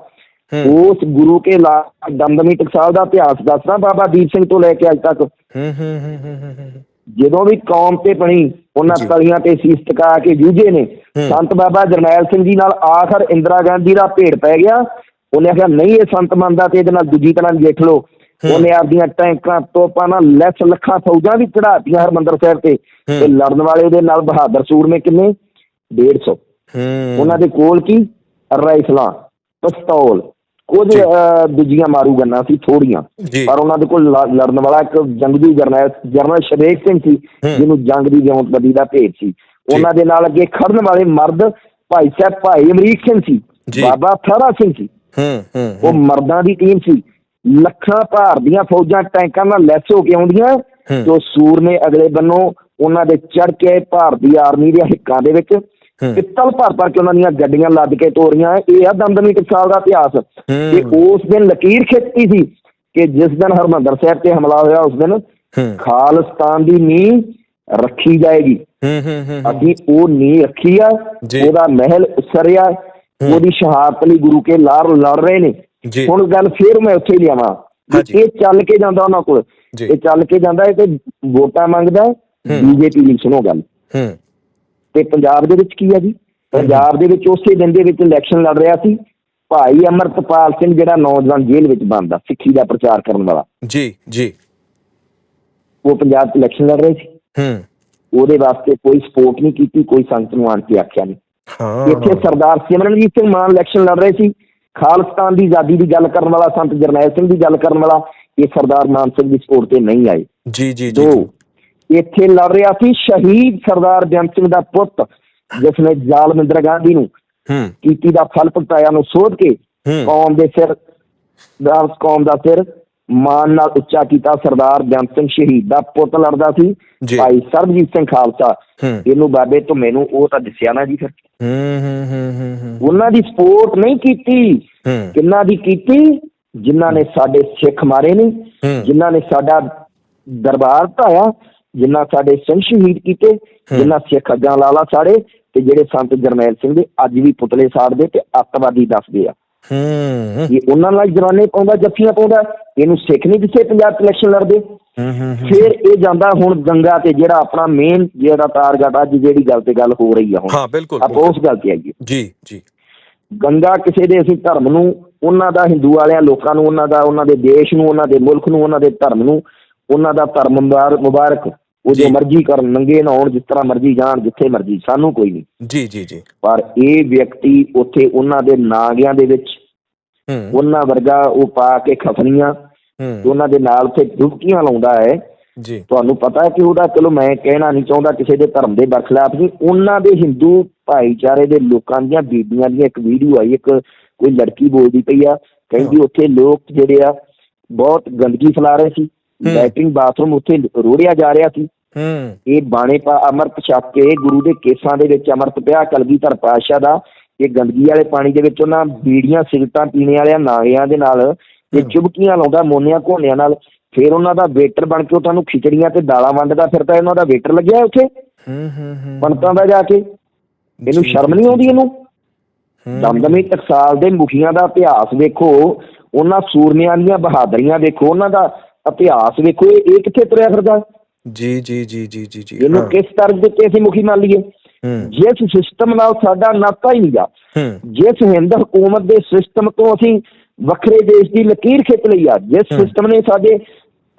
ਉਸ ਗੁਰੂ ਕੇ ਲਾ ਦਮਦਮੀ ਟਕਸਾਲ ਦਾ ਇਤਿਹਾਸ ਦੱਸਦਾ ਬਾਬਾ ਦੀਪ ਸਿੰਘ ਤੋਂ ਲੈ ਕੇ ਅੱਜ ਤੱਕ। ਹੂੰ ਹੂੰ ਹੂੰ ਹੂੰ। ਜਦੋਂ ਵੀ ਕੌਮ ਤੇ ਬਣੀ ਉਹਨਾਂ। ਤਲੀਆਂ ਤੇ ਸੀਸ ਟਕਾ ਕੇ ਜੂਝੇ ਨੇ। ਸੰਤ ਬਾਬਾ ਜਰਨੈਲ ਸਿੰਘ ਜੀ ਨਾਲ ਆਖਰ ਇੰਦਰਾ ਗਾਂਧੀ ਦਾ ਭੇੜ ਪੈ ਗਿਆ। ਉਹਨੇ ਆਖਿਆ ਨਹੀਂ ਇਹ ਸੰਤ ਮੰਨਦਾ ਤੇ ਇਹਦੇ ਨਾਲ ਦੂਜੀ ਤਰ੍ਹਾਂ ਲਓ। ਹੂੰ। ਉਹਨੇ ਆਪਦੀਆਂ ਟੈਂਕਾਂ ਤੋਪਾਂ ਨਾਲ ਲੈਸ ਲੱਖਾਂ ਫੌਜਾਂ ਵੀ ਚੜਾਤੀਆਂ ਹਰਮੰਦਰ ਸਾਹਿਬ ਤੇ। ਤੇ ਲੜਨ ਵਾਲੇ ਉਹਦੇ ਨਾਲ ਬਹਾਦਰ ਸੂਰਮੇ ਕਿੰਨੇ? 150 ਹੂੰ। ਉਹਨਾਂ ਦੇ ਕੋਲ ਕੀ? ਰਾਈਫਲਾਂ ਪਿਸਤੌਲ। ਕੁਝ ਦੂਜੀਆਂ ਮਾਰੂ ਗੰਨਾਂ ਸੀ ਥੋੜੀਆਂ ਪਰ ਉਹਨਾਂ ਦੇ ਕੋਲ ਲੜਨ ਵਾਲਾ ਇੱਕ ਜੰਗਜੂ ਜਰਨੈਲ ਜਰਨਲ ਸ਼ਰੇਕ ਸਿੰਘ ਸੀ। ਜਿਹਨੂੰ ਜੰਗ ਦੀ ਵਿਉਂਤਬੰਦੀ ਦਾ ਭੇਦ ਸੀ ਉਹਨਾਂ ਦੇ ਨਾਲ ਅੱਗੇ ਖੜਨ ਵਾਲੇ ਮਰਦ ਭਾਈ ਸਾਹਿਬ ਭਾਈ ਅਮਰੀਕ ਸਿੰਘ ਸੀ। ਬਾਬਾ ਥਾਰਾ ਸਿੰਘ ਸੀ ਹੂੰ ਹੂੰ ਉਹ ਮਰਦਾਂ ਦੀ ਟੀਮ ਸੀ ਲੱਖਾਂ ਭਾਰ ਦੀਆਂ ਫੌਜਾਂ ਟੈਂਕਾਂ ਨਾਲ ਲੈਸ ਹੋ ਕੇ ਆਉਂਦੀਆਂ। ਜੋ ਸੂਰਮੇ ਅਗਲੇ ਬੰਨੋਂ ਉਹਨਾਂ ਦੇ ਚੜ ਕੇ ਭਾਰਤੀ ਆਰਮੀ ਦੇ ਹਿੱਕਾਂ ਦੇ ਵਿੱਚ। ਪਿੱਤਲ ਭਰ ਭਰ ਕੇ ਉਹਨਾਂ ਦੀਆਂ ਗੱਡੀਆਂ ਲੱਦ ਕੇ ਤੋਰੀਆਂ ਇਹ ਆ ਦਮਦਮੀ ਟਕਸਾਲ ਦਾ ਇਤਿਹਾਸ। ਤੇ ਉਸ ਦਿਨ ਲਕੀਰ ਖਿੱਚੀ ਸੀ ਕਿ ਜਿਸ ਦਿਨ ਹਰਮੰਦਰ ਸਾਹਿਬ ਤੇ ਹਮਲਾ ਹੋਇਆ ਉਸ ਦਿਨ ਖਾਲਿਸਤਾਨ ਦੀ ਨੀਂਹ ਰੱਖੀ ਜਾਏਗੀ। ਹੂੰ ਹੂੰ ਹੂੰ ਅਸੀਂ ਉਹ ਨੀਂਹ ਰੱਖੀ ਆ। ਉਹਦਾ ਮਹਿਲ ਉਸਰਿਆ। ਉਹਦੀ ਸ਼ਹਾਦਤ ਲਈ ਗੁਰੂ ਕੇ ਲਾਰ ਲੜ ਰਹੇ ਨੇ। ਹੁਣ ਗੱਲ ਫੇਰ ਮੈਂ ਉੱਥੇ ਹੀ ਲਿਆਵਾਂ। ਇਹ ਚੱਲ ਕੇ ਜਾਂਦਾ ਉਹਨਾਂ ਕੋਲ। ਇਹ ਚੱਲ ਕੇ ਜਾਂਦਾ ਹੈ ਤੇ ਵੋਟਾਂ ਮੰਗਦਾ ਬੀਜੇਪੀ ਦੀ ਸੁਣੋ ਗੱਲ। ਹੂੰ। ਤੇ ਪੰਜਾਬ ਦੇ ਵਿੱਚ ਕੀ ਆ ਜੀ? ਪੰਜਾਬ ਦੇ ਵਿੱਚ ਉਸੇ ਦਿਨ ਦੇ ਵਿੱਚ ਇਲੈਕਸ਼ਨ ਲੜ ਰਿਹਾ ਸੀ। ਭਾਈ ਅਮਰਤਪਾਲ ਸਿੰਘ ਜਿਹੜਾ ਨੌਜਵਾਨ ਜੇਲ੍ਹ ਵਿੱਚ ਬੰਦਾ ਸਿੱਖੀ ਦਾ ਪ੍ਰਚਾਰ ਕਰਨ ਵਾਲਾ। ਜੀ ਜੀ। ਉਹ ਪੰਜਾਬ 'ਚ ਇਲੈਕਸ਼ਨ ਲੜ ਰਹੇ ਸੀ। ਹੂੰ। ਉਹਦੇ ਵਾਸਤੇ ਕੋਈ ਸਪੋਰਟ ਨਹੀਂ ਕੀਤੀ ਕੋਈ ਸੰਗਤ ਨੂੰ ਆਣ ਕੇ ਆਖਿਆ ਨਹੀਂ। ਹਾਂ। ਇੱਥੇ ਸਰਦਾਰ ਸਿਮਰਨਜੀਤ ਸਿੰਘ ਮਾਨ ਇਲੈਕਸ਼ਨ ਲੜ ਰਹੇ ਸੀ। ਖਾਲਿਸਤਾਨ ਦੀ ਆਜ਼ਾਦੀ ਦੀ ਗੱਲ ਕਰਨ ਵਾਲਾ ਸੰਤ ਜਰਨੈਲ ਸਿੰਘ ਦੀ ਗੱਲ ਕਰਨ ਵਾਲਾ ਇਹ ਸਰਦਾਰ ਮਾਨ ਸਿੰਘ ਦੀ ਸਪੋਰਟ ਤੇ ਨਹੀਂ ਆਏ। ਜੀ ਜੀ ਜੀ। ਇੱਥੇ ਲੜ ਰਿਹਾ ਸੀ ਸ਼ਹੀਦ ਸਰਦਾਰ ਬੇਅੰਤ ਸਿੰਘ ਦਾ ਪੁੱਤ ਜਿਸ ਨੇ ਜ਼ਾਲਮ ਇੰਦਰਾ ਗਾਂਧੀ ਨੂੰ ਹੂੰ। ਕੀਤੀ ਦਾ ਫਲ ਭੁਗਤਾਇਆ ਨੂੰ ਸੋਧ ਕੇ ਕੌਮ ਦੇ ਸਿਰ ਦਾ ਕੌਮ ਦਾ ਸਿਰ ਮਾਨ ਨਾਲ ਉੱਚਾ ਕੀਤਾ ਸਰਦਾਰ ਬੇਅੰਤ ਸਿੰਘ ਸ਼ਹੀਦ ਦਾ ਪੁੱਤ ਲੜਦਾ ਸੀ। ਭਾਈ ਸਰਬਜੀਤ ਸਿੰਘ ਖਾਲਸਾ। ਇਹਨੂੰ ਬਾਬੇ ਤੋਂ ਮੈਨੂੰ ਉਹ ਤਾਂ ਦਿਸਿਆ ਨਾ ਜੀ ਫਿਰ। ਹੂੰ ਹੂੰ ਹੂੰ ਹੂੰ ਹੂੰ। ਉਹਨਾਂ ਦੀ ਸਪੋਰਟ ਨਹੀਂ ਕੀਤੀ। ਕਿੰਨਾ ਦੀ ਕੀਤੀ? ਜਿਨ੍ਹਾਂ ਨੇ ਸਾਡੇ ਸਿੱਖ ਮਾਰੇ ਨੇ। ਜਿਨ੍ਹਾਂ ਨੇ ਸਾਡਾ ਦਰਬਾਰ ਢਾਇਆ। ਜਿਨ੍ਹਾਂ ਸਾਡੇ ਸਿੰਘ ਸ਼ਹੀਦ ਕੀਤੇ ਜਿਨ੍ਹਾਂ ਸਿੱਖ ਅੱਗਾਂ ਲਾਲਾ ਸਾੜੇ ਤੇ ਜਿਹੜੇ ਸੰਤ ਜਰਨੈਲ ਸਿੰਘ ਦੇ ਅੱਜ ਵੀ ਪੁਤਲੇ ਸਾੜਦੇ ਤੇ ਅੱਤਵਾਦੀ ਦੱਸਦੇ ਆ। ਹੂੰ। ਇਹ ਉਹਨਾਂ ਨਾਲ ਜਰਾਨੇ ਪਾਉਂਦਾ ਜੱਫੀਆਂ ਪਾਉਂਦਾ ਇਹਨੂੰ ਸਿੱਖ ਨਹੀਂ ਦਿਸੇ ਪੰਜਾਬ ਇਲੈਕਸ਼ਨ ਲੜਦੇ। ਫਿਰ ਇਹ ਜਾਂਦਾ ਹੁਣ ਗੰਗਾ ਤੇ ਜਿਹੜਾ ਆਪਣਾ ਮੇਨ ਜਿਹੜਾ ਟਾਰਗੇਟ ਅੱਜ ਜਿਹੜੀ ਗੱਲ ਤੇ ਗੱਲ ਹੋ ਰਹੀ ਆ ਹੁਣ। ਹਾਂ ਬਿਲਕੁਲ ਆਪਾਂ ਉਸ ਗੱਲ ਤੇ ਆਈਏ। ਜੀ ਜੀ। ਗੰਗਾ ਕਿਸੇ ਦੇ ਅਸੀਂ ਧਰਮ ਨੂੰ ਉਹਨਾਂ ਦਾ ਹਿੰਦੂ ਵਾਲਿਆਂ ਲੋਕਾਂ ਨੂੰ ਉਹਨਾਂ ਦਾ ਉਹਨਾਂ ਦੇ ਦੇਸ਼ ਨੂੰ ਉਹਨਾਂ ਦੇ ਮੁਲਕ ਨੂੰ ਉਹਨਾਂ ਦੇ ਧਰਮ ਨੂੰ ਉਹਨਾਂ ਦਾ ਧਰਮ ਮੁਬਾਰ- ਮੁਬਾਰਕ ਉਹ ਜੋ। ਮਰਜ਼ੀ ਕਰਨ ਨੰਗੇ ਨਹਾਉਣ ਜਿਸ ਤਰ੍ਹਾਂ ਮਰਜ਼ੀ ਜਾਣ ਜਿੱਥੇ ਮਰਜ਼ੀ ਸਾਨੂੰ ਕੋਈ ਨਹੀਂ। ਜੀ ਜੀ ਜੀ। ਪਰ ਇਹ ਵਿਅਕਤੀ ਉੱਥੇ ਉਹਨਾਂ ਦੇ ਨਾਗਿਆਂ ਦੇ ਵਿੱਚ ਹੂੰ। ਉਹਨਾਂ ਵਰਗਾ ਉਹ ਪਾ ਕੇ ਖਫਨੀਆਂ ਤੇ ਹੂੰ ਉਹਨਾਂ ਦੇ ਨਾਲ ਉੱਥੇ ਡੁਬਕੀਆਂ ਲਾਉਂਦਾ ਹੈ। ਜੀ। ਤੁਹਾਨੂੰ ਪਤਾ ਹੈ ਕਿ ਉਹਦਾ ਚਲੋ ਮੈਂ ਕਹਿਣਾ ਨਹੀਂ ਚਾਹੁੰਦਾ ਕਿਸੇ ਦੇ ਧਰਮ ਦੇ ਬਰਖਲਾਫ ਨਹੀਂ ਉਹਨਾਂ ਦੇ ਹਿੰਦੂ ਭਾਈਚਾਰੇ ਦੇ ਲੋਕਾਂ ਦੀਆਂ ਬੀਬੀਆਂ ਦੀਆਂ ਇੱਕ ਵੀਡੀਓ ਆਈ ਇੱਕ ਕੋਈ ਲੜਕੀ ਬੋਲਦੀ ਪਈ ਆ ਕਹਿੰਦੀ ਉੱਥੇ ਲੋਕ ਜਿਹੜੇ ਆ ਬਹੁਤ ਗੰਦਗੀ ਫੈਲਾ ਰਹੇ ਸੀ। ਲੈਟਰਿੰਗ ਬਾਥਰੂਮ ਉੱਥੇ ਰੋੜਿਆ ਜਾ ਰਿਹਾ ਸੀ। ਹੂੰ। ਇਹ ਬਾਣੇ ਪਾ ਅੰਮ੍ਰਿਤ ਛਕ ਕੇ ਗੁਰੂ ਦੇ ਕੇਸਾਂ ਦੇ ਵਿੱਚ ਅੰਮ੍ਰਿਤ ਪਿਆ ਕਲਗੀਧਰ ਪਾਤਸ਼ਾਹ ਦਾ। ਇਹ ਗੰਦਗੀ ਵਾਲੇ ਪਾਣੀ ਦੇ ਵਿੱਚ ਉਹਨਾਂ ਬੀੜੀਆਂ ਸਿਗਰਟਾਂ ਪੀਣੇ ਵਾਲਿਆਂ ਨਾਗਿਆਂ ਦੇ ਨਾਲ ਇਹ। ਚੁਬਕੀਆਂ ਲਾਉਂਦਾ ਮੋਨਿਆਂ ਘੋਨਿਆਂ ਨਾਲ। ਫਿਰ ਉਹਨਾਂ ਦਾ ਵੇਟਰ ਬਣ ਕੇ ਉਹ ਤੁਹਾਨੂੰ ਖਿਚੜੀਆਂ ਤੇ ਦਾਲਾਂ ਵੰਡਦਾ ਫਿਰਦਾ ਇਹਨਾਂ ਦਾ ਵੇਟਰ ਲੱਗਿਆ ਉੱਥੇ। ਹੂੰ ਹੂੰ ਹੂੰ। ਪੰਡਤਾਂ ਦਾ ਜਾ ਕੇ। ਇਹਨੂੰ ਸ਼ਰਮ ਨਹੀਂ ਆਉਂਦੀ ਇਹਨੂੰ। ਦਮਦਮੀ ਟਕਸਾਲ ਦੇ ਮੁਖੀਆਂ ਦਾ ਇਤਿਹਾਸ ਵੇਖੋ। ਉਹਨਾਂ ਸੂਰਮਿਆਂ ਦੀਆਂ ਬਹਾਦਰੀਆਂ ਵੇਖੋ। ਉਹਨਾਂ ਦਾ ਇਤਿਹਾਸ ਵੇਖੋ ਇਹ ਇਹ ਕਿੱਥੇ ਤੁਰਿਆ ਫਿਰਦਾ? ਜੀ ਜੀ ਜੀ ਜੀ ਜੀ ਜੀ ਇਹਨੂੰ ਹਾਂ। ਕਿਸ ਤਰ੍ਹਾਂ ਦੇ ਉੱਤੇ ਅਸੀਂ ਮੁਖੀ ਮੰਨ ਲਈਏ? ਹੂੰ। ਜਿਸ ਸਿਸਟਮ ਨਾਲ ਸਾਡਾ ਨਾਤਾ ਹੀ ਨਹੀਂਗਾ ਹੂੰ। ਜਿਸ ਹਿੰਦ ਹਕੂਮਤ ਦੇ ਸਿਸਟਮ ਤੋਂ ਅਸੀਂ ਵੱਖਰੇ ਦੇਸ਼ ਦੀ ਲਕੀਰ ਖਿੱਚ ਲਈ ਆ ਜਿਸ। ਸਿਸਟਮ ਨੇ ਸਾਡੇ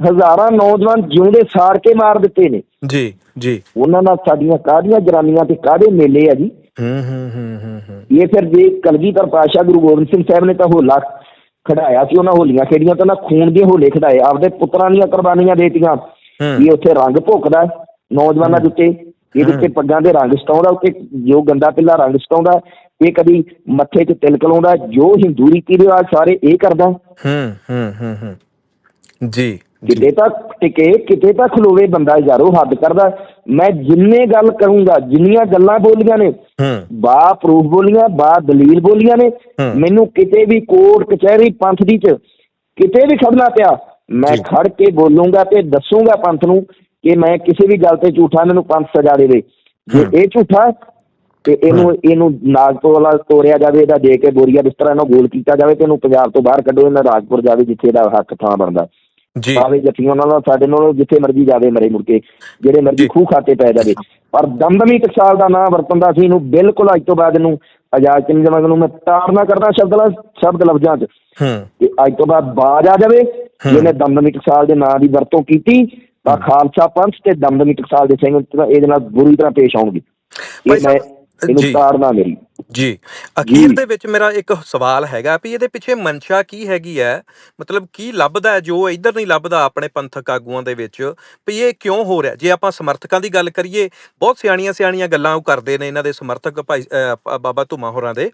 ਹਜ਼ਾਰਾਂ ਨੌਜਵਾਨ ਜਿਉਂਦੇ ਸਾੜ ਕੇ ਮਾਰ ਦਿੱਤੇ ਨੇ। ਜੀ ਜੀ। ਉਹਨਾਂ ਨਾਲ ਸਾਡੀਆਂ ਕਾਹਦੀਆਂ ਜਰਾਨੀਆਂ ਤੇ ਕਾਹਦੇ ਮੇਲੇ ਆ ਜੀ? ਹੂੰ ਹੂੰ ਹੂੰ ਹੂੰ ਹੂੰ। ਇਹ ਫਿਰ ਜੇ ਕਲਗੀਧਰ ਪਾਤਸ਼ਾਹ ਗੁਰੂ ਗੋਬਿੰਦ ਸਿੰਘ ਸਾਹਿਬ ਨੇ ਤਾਂ ਹੋਲਾ ਖੜਾਇਆ ਸੀ ਉਹਨਾਂ ਹੋਲੀਆਂ ਖੇਡੀਆਂ ਤਾਂ ਉਹਨਾਂ ਖੂਨ ਦੇ ਹੋਲੇ ਖੜਾਏ ਆਪਦੇ ਪੁੱਤਰਾਂ ਦੀਆਂ ਕੁਰਬਾਨੀਆਂ ਦੇਤੀਆਂ ਇਹ ਉੱਥੇ ਰੰਗ ਭੁੱਕਦਾ ਨੌਜਵਾਨਾਂ ਦੇ ਉੱਤੇ ਇਹਦੇ ਉੱਤੇ ਪੱਗਾਂ ਦੇ ਰੰਗ ਸਟਾਉਂਦਾ ਉੱਤੇ ਜੋ ਗੰਦਾ ਪਿੱਲਾ ਰੰਗ ਸਟਾਉਂਦਾ ਇਹ ਕਦੀ ਮੱਥੇ 'ਤੇ ਤਿਲਕ ਲਾਉਂਦਾ ਜੋ ਹਿੰਦੂ ਰੀਤੀ ਰਿਵਾਜ ਸਾਰੇ ਇਹ ਕਰਦਾ ਹੂੰ ਹੂੰ ਹੂੰ। ਜੀ। ਕਿਤੇ ਤਾਂ ਟਿਕੇ ਕਿਤੇ ਤਾਂ ਖਲੋਵੇ ਬੰਦਾ ਯਾਰੋ ਹੱਦ ਕਰਦਾ ਮੈਂ ਜਿੰਨੇ ਗੱਲ ਕਰੂੰਗਾ ਜਿੰਨੀਆਂ ਗੱਲਾਂ ਬੋਲੀਆਂ ਨੇ ਬਾ ਪ੍ਰੂਫ ਬੋਲੀਆਂ ਬਾ ਦਲੀਲ ਬੋਲੀਆਂ ਨੇ। ਮੈਨੂੰ ਕਿਤੇ ਵੀ ਕੋਰਟ ਕਚਹਿਰੀ ਪੰਥ ਦੀ ਚ ਕਿਤੇ ਵੀ ਖੜਨਾ ਪਿਆ ਮੈਂ। ਖੜ ਕੇ ਬੋਲੂੰਗਾ ਤੇ ਦੱਸੂੰਗਾ ਪੰਥ ਨੂੰ ਕਿ ਮੈਂ ਕਿਸੇ ਵੀ ਗੱਲ ਤੇ ਝੂਠਾ ਮੈਨੂੰ ਪੰਥ ਸਜ਼ਾ ਦੇਵੇ ਜੇ। ਇਹ ਝੂਠਾ ਤੇ ਇਹਨੂੰ ਇਹਨੂੰ ਨਾਗਪੁਰ ਵਾਲਾ ਤੋਰਿਆ ਜਾਵੇ ਇਹਦਾ ਦੇ ਕੇ ਬੋਰੀਆ ਬਿਸਤਰਾ ਇਹਨੂੰ ਗੋਲ ਕੀਤਾ ਜਾਵੇ ਤੇ ਇਹਨੂੰ ਪੰਜਾਬ ਤੋਂ ਬਾਹਰ ਕੱਢੋ ਇਹਨਾਂ ਰਾਜਪੁਰ ਜਾਵੇ ਜਿੱਥੇ ਇਹਦਾ ਹੱਕ ਥਾਂ ਬਣਦਾ ਜੀ। ਪਾਵੇ ਜੱਫੀਆਂ ਉਹਨਾਂ ਨਾਲ ਸਾਡੇ ਨਾਲ ਜਿੱਥੇ ਮਰਜ਼ੀ ਜਾਵੇ ਮਰੇ ਮੁੜ ਕੇ ਜਿਹੜੇ ਮਰਜ਼ੀ। ਖੂਹ ਖਾਤੇ ਪੈ ਜਾਵੇ। ਪਰ ਦਮਦਮੀ ਟਕਸਾਲ ਦਾ ਨਾਂ ਵਰਤਣ ਦਾ ਸੀ ਇਹਨੂੰ ਬਿਲਕੁਲ ਅੱਜ ਤੋਂ ਬਾਅਦ ਇਹਨੂੰ ਇਜਾਜ਼ਤ ਨਹੀਂ ਦੇਵਾਂਗਾ ਨੂੰ ਮੈਂ ਤਾੜਨਾ ਕਰਦਾ ਸ਼ਬਦ ਲ ਸ਼ਬਦ ਲਫ਼ਜ਼ਾਂ 'ਚ। ਹੂੰ। ਕਿ ਅੱਜ ਤੋਂ ਬਾਅਦ ਬਾਜ ਆ ਜਾਵੇ। ਜਿਹਨੇ ਦਮਦਮੀ ਟਕਸਾਲ ਦੇ ਨਾਂ ਦੀ ਵਰਤੋਂ ਕੀਤੀ ਤਾਂ ਖਾਲਸਾ ਪੰਥ ਤੇ ਦਮਦਮੀ ਟਕਸਾਲ ਦੇ ਸਿੰਘ ਇਹਦੇ ਨਾਲ ਬੁਰੀ ਤਰ੍ਹਾਂ ਪੇਸ਼ ਆਉਣਗੇ। ਇਹ ਮੈਂ ਇਹਨੂੰ। ਤਾੜਨਾ ਮੇਰੀ। ਜੀ। ਅਖੀਰ ਜੀ। ਦੇ ਵਿੱਚ ਮੇਰਾ ਇੱਕ ਸਵਾਲ ਹੈਗਾ ਵੀ ਇਹਦੇ ਪਿੱਛੇ ਮਨਸ਼ਾ ਕੀ ਹੈਗੀ ਹੈ ਮਤਲਬ ਕੀ ਲੱਭਦਾ ਹੈ ਜੋ ਇੱਧਰ ਨਹੀਂ ਲੱਭਦਾ ਆਪਣੇ ਪੰਥਕ ਆਗੂਆਂ ਦੇ ਵਿੱਚ? ਵੀ ਇਹ ਕਿਉਂ ਹੋ ਰਿਹਾ? ਜੇ ਆਪਾਂ ਸਮਰਥਕਾਂ ਦੀ ਗੱਲ ਕਰੀਏ ਬਹੁਤ ਸਿਆਣੀਆਂ ਸਿਆਣੀਆਂ ਗੱਲਾਂ ਉਹ ਕਰਦੇ ਨੇ ਇਹਨਾਂ ਦੇ ਸਮਰਥਕ ਭਾਈ ਪ- ਬਾਬਾ ਧੁਮਾ ਹੋਰਾਂ ਦੇ।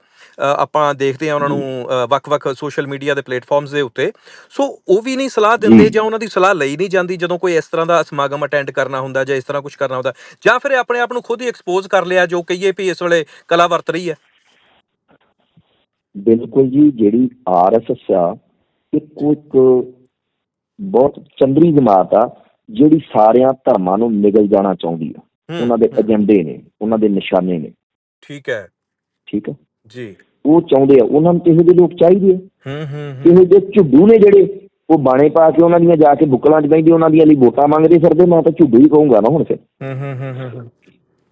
ਆਪਾਂ ਦੇਖਦੇ ਆ ਉਹਨਾਂ ਨੂੰ ਵੱਖ-ਵੱਖ ਸੋਸ਼ਲ ਮੀਡੀਆ ਦੇ ਪਲੇਟਫਾਰਮਸ ਦੇ ਉੱਤੇ। ਸੋ ਉਹ ਵੀ ਨਹੀਂ ਸਲਾਹ ਦਿੰਦੇ ਜੀ। ਜਾਂ ਉਹਨਾਂ ਦੀ ਸਲਾਹ ਲਈ ਨਹੀਂ ਜਾਂਦੀ ਜਦੋਂ ਕੋਈ ਇਸ ਤਰ੍ਹਾਂ ਦਾ ਸਮਾਗਮ ਅਟੈਂਡ ਕਰਨਾ ਹੁੰਦਾ ਜਾਂ ਇਸ ਤਰ੍ਹਾਂ ਕੁਝ ਕਰਨਾ ਹੁੰਦਾ। ਜਾਂ ਫਿਰ ਇਹ ਆਪਣੇ ਆਪ ਨੂੰ ਖੁਦ ਹੀ ਐਕਸਪੋਜ਼ ਕਰ ਲਿਆ ਜੋ ਕਹੀਏ ਵੀ ਇਸ ਵੇਲੇ ਕਲਾ ਵਰਤ ਰਹੀ ਹੈ ਬਿਲਕੁਲ ਜੀ ਜਿਹੜੀ ਆਰਐਸਐਸ ਆ ਇੱਕੋ ਇੱਕ ਬਹੁਤ ਚੰਦਰੀ ਜਮਾਤ ਆ ਜਿਹੜੀ ਸਾਰਿਆਂ ਧਰਮਾਂ ਨੂੰ ਨਿਗਲ ਜਾਣਾ ਚਾਹੁੰਦੀ ਆ। ਹੂੰ, ਉਹਨਾਂ ਦੇ ਹੂੰ। ਏਜੰਡੇ ਨੇ ਉਹਨਾਂ ਦੇ ਨਿਸ਼ਾਨੇ ਨੇ। ਠੀਕ ਹੈ। ਠੀਕ ਆ? ਜੀ। ਉਹ ਚਾਹੁੰਦੇ ਆ ਉਹਨਾਂ ਨੂੰ ਇਹੋ ਜਿਹੇ ਲੋਕ ਚਾਹੀਦੇ ਆ? ਹੂੰ ਹੂੰ ਹੂੰ। ਇਹੋ ਜਿਹੇ ਝੁੱਡੂ ਨੇ ਜਿਹੜੇ ਉਹ ਬਾਣੇ ਪਾ ਕੇ ਉਹਨਾਂ ਦੀਆਂ ਜਾ ਕੇ ਬੁੱਕਲਾਂ 'ਚ ਬੈਠਦੇ ਉਹਨਾਂ ਦੀਆਂ ਲਈ ਵੋਟਾਂ ਮੰਗਦੇ ਫਿਰਦੇ ਮੈਂ ਤਾਂ ਝੁੱਡੂ ਹੀ ਕਹੂੰਗਾ ਨਾ ਹੁਣ ਫਿਰ। ਹੂੰ ਹੂੰ ਹੂੰ ਹੂੰ ਹੂੰ।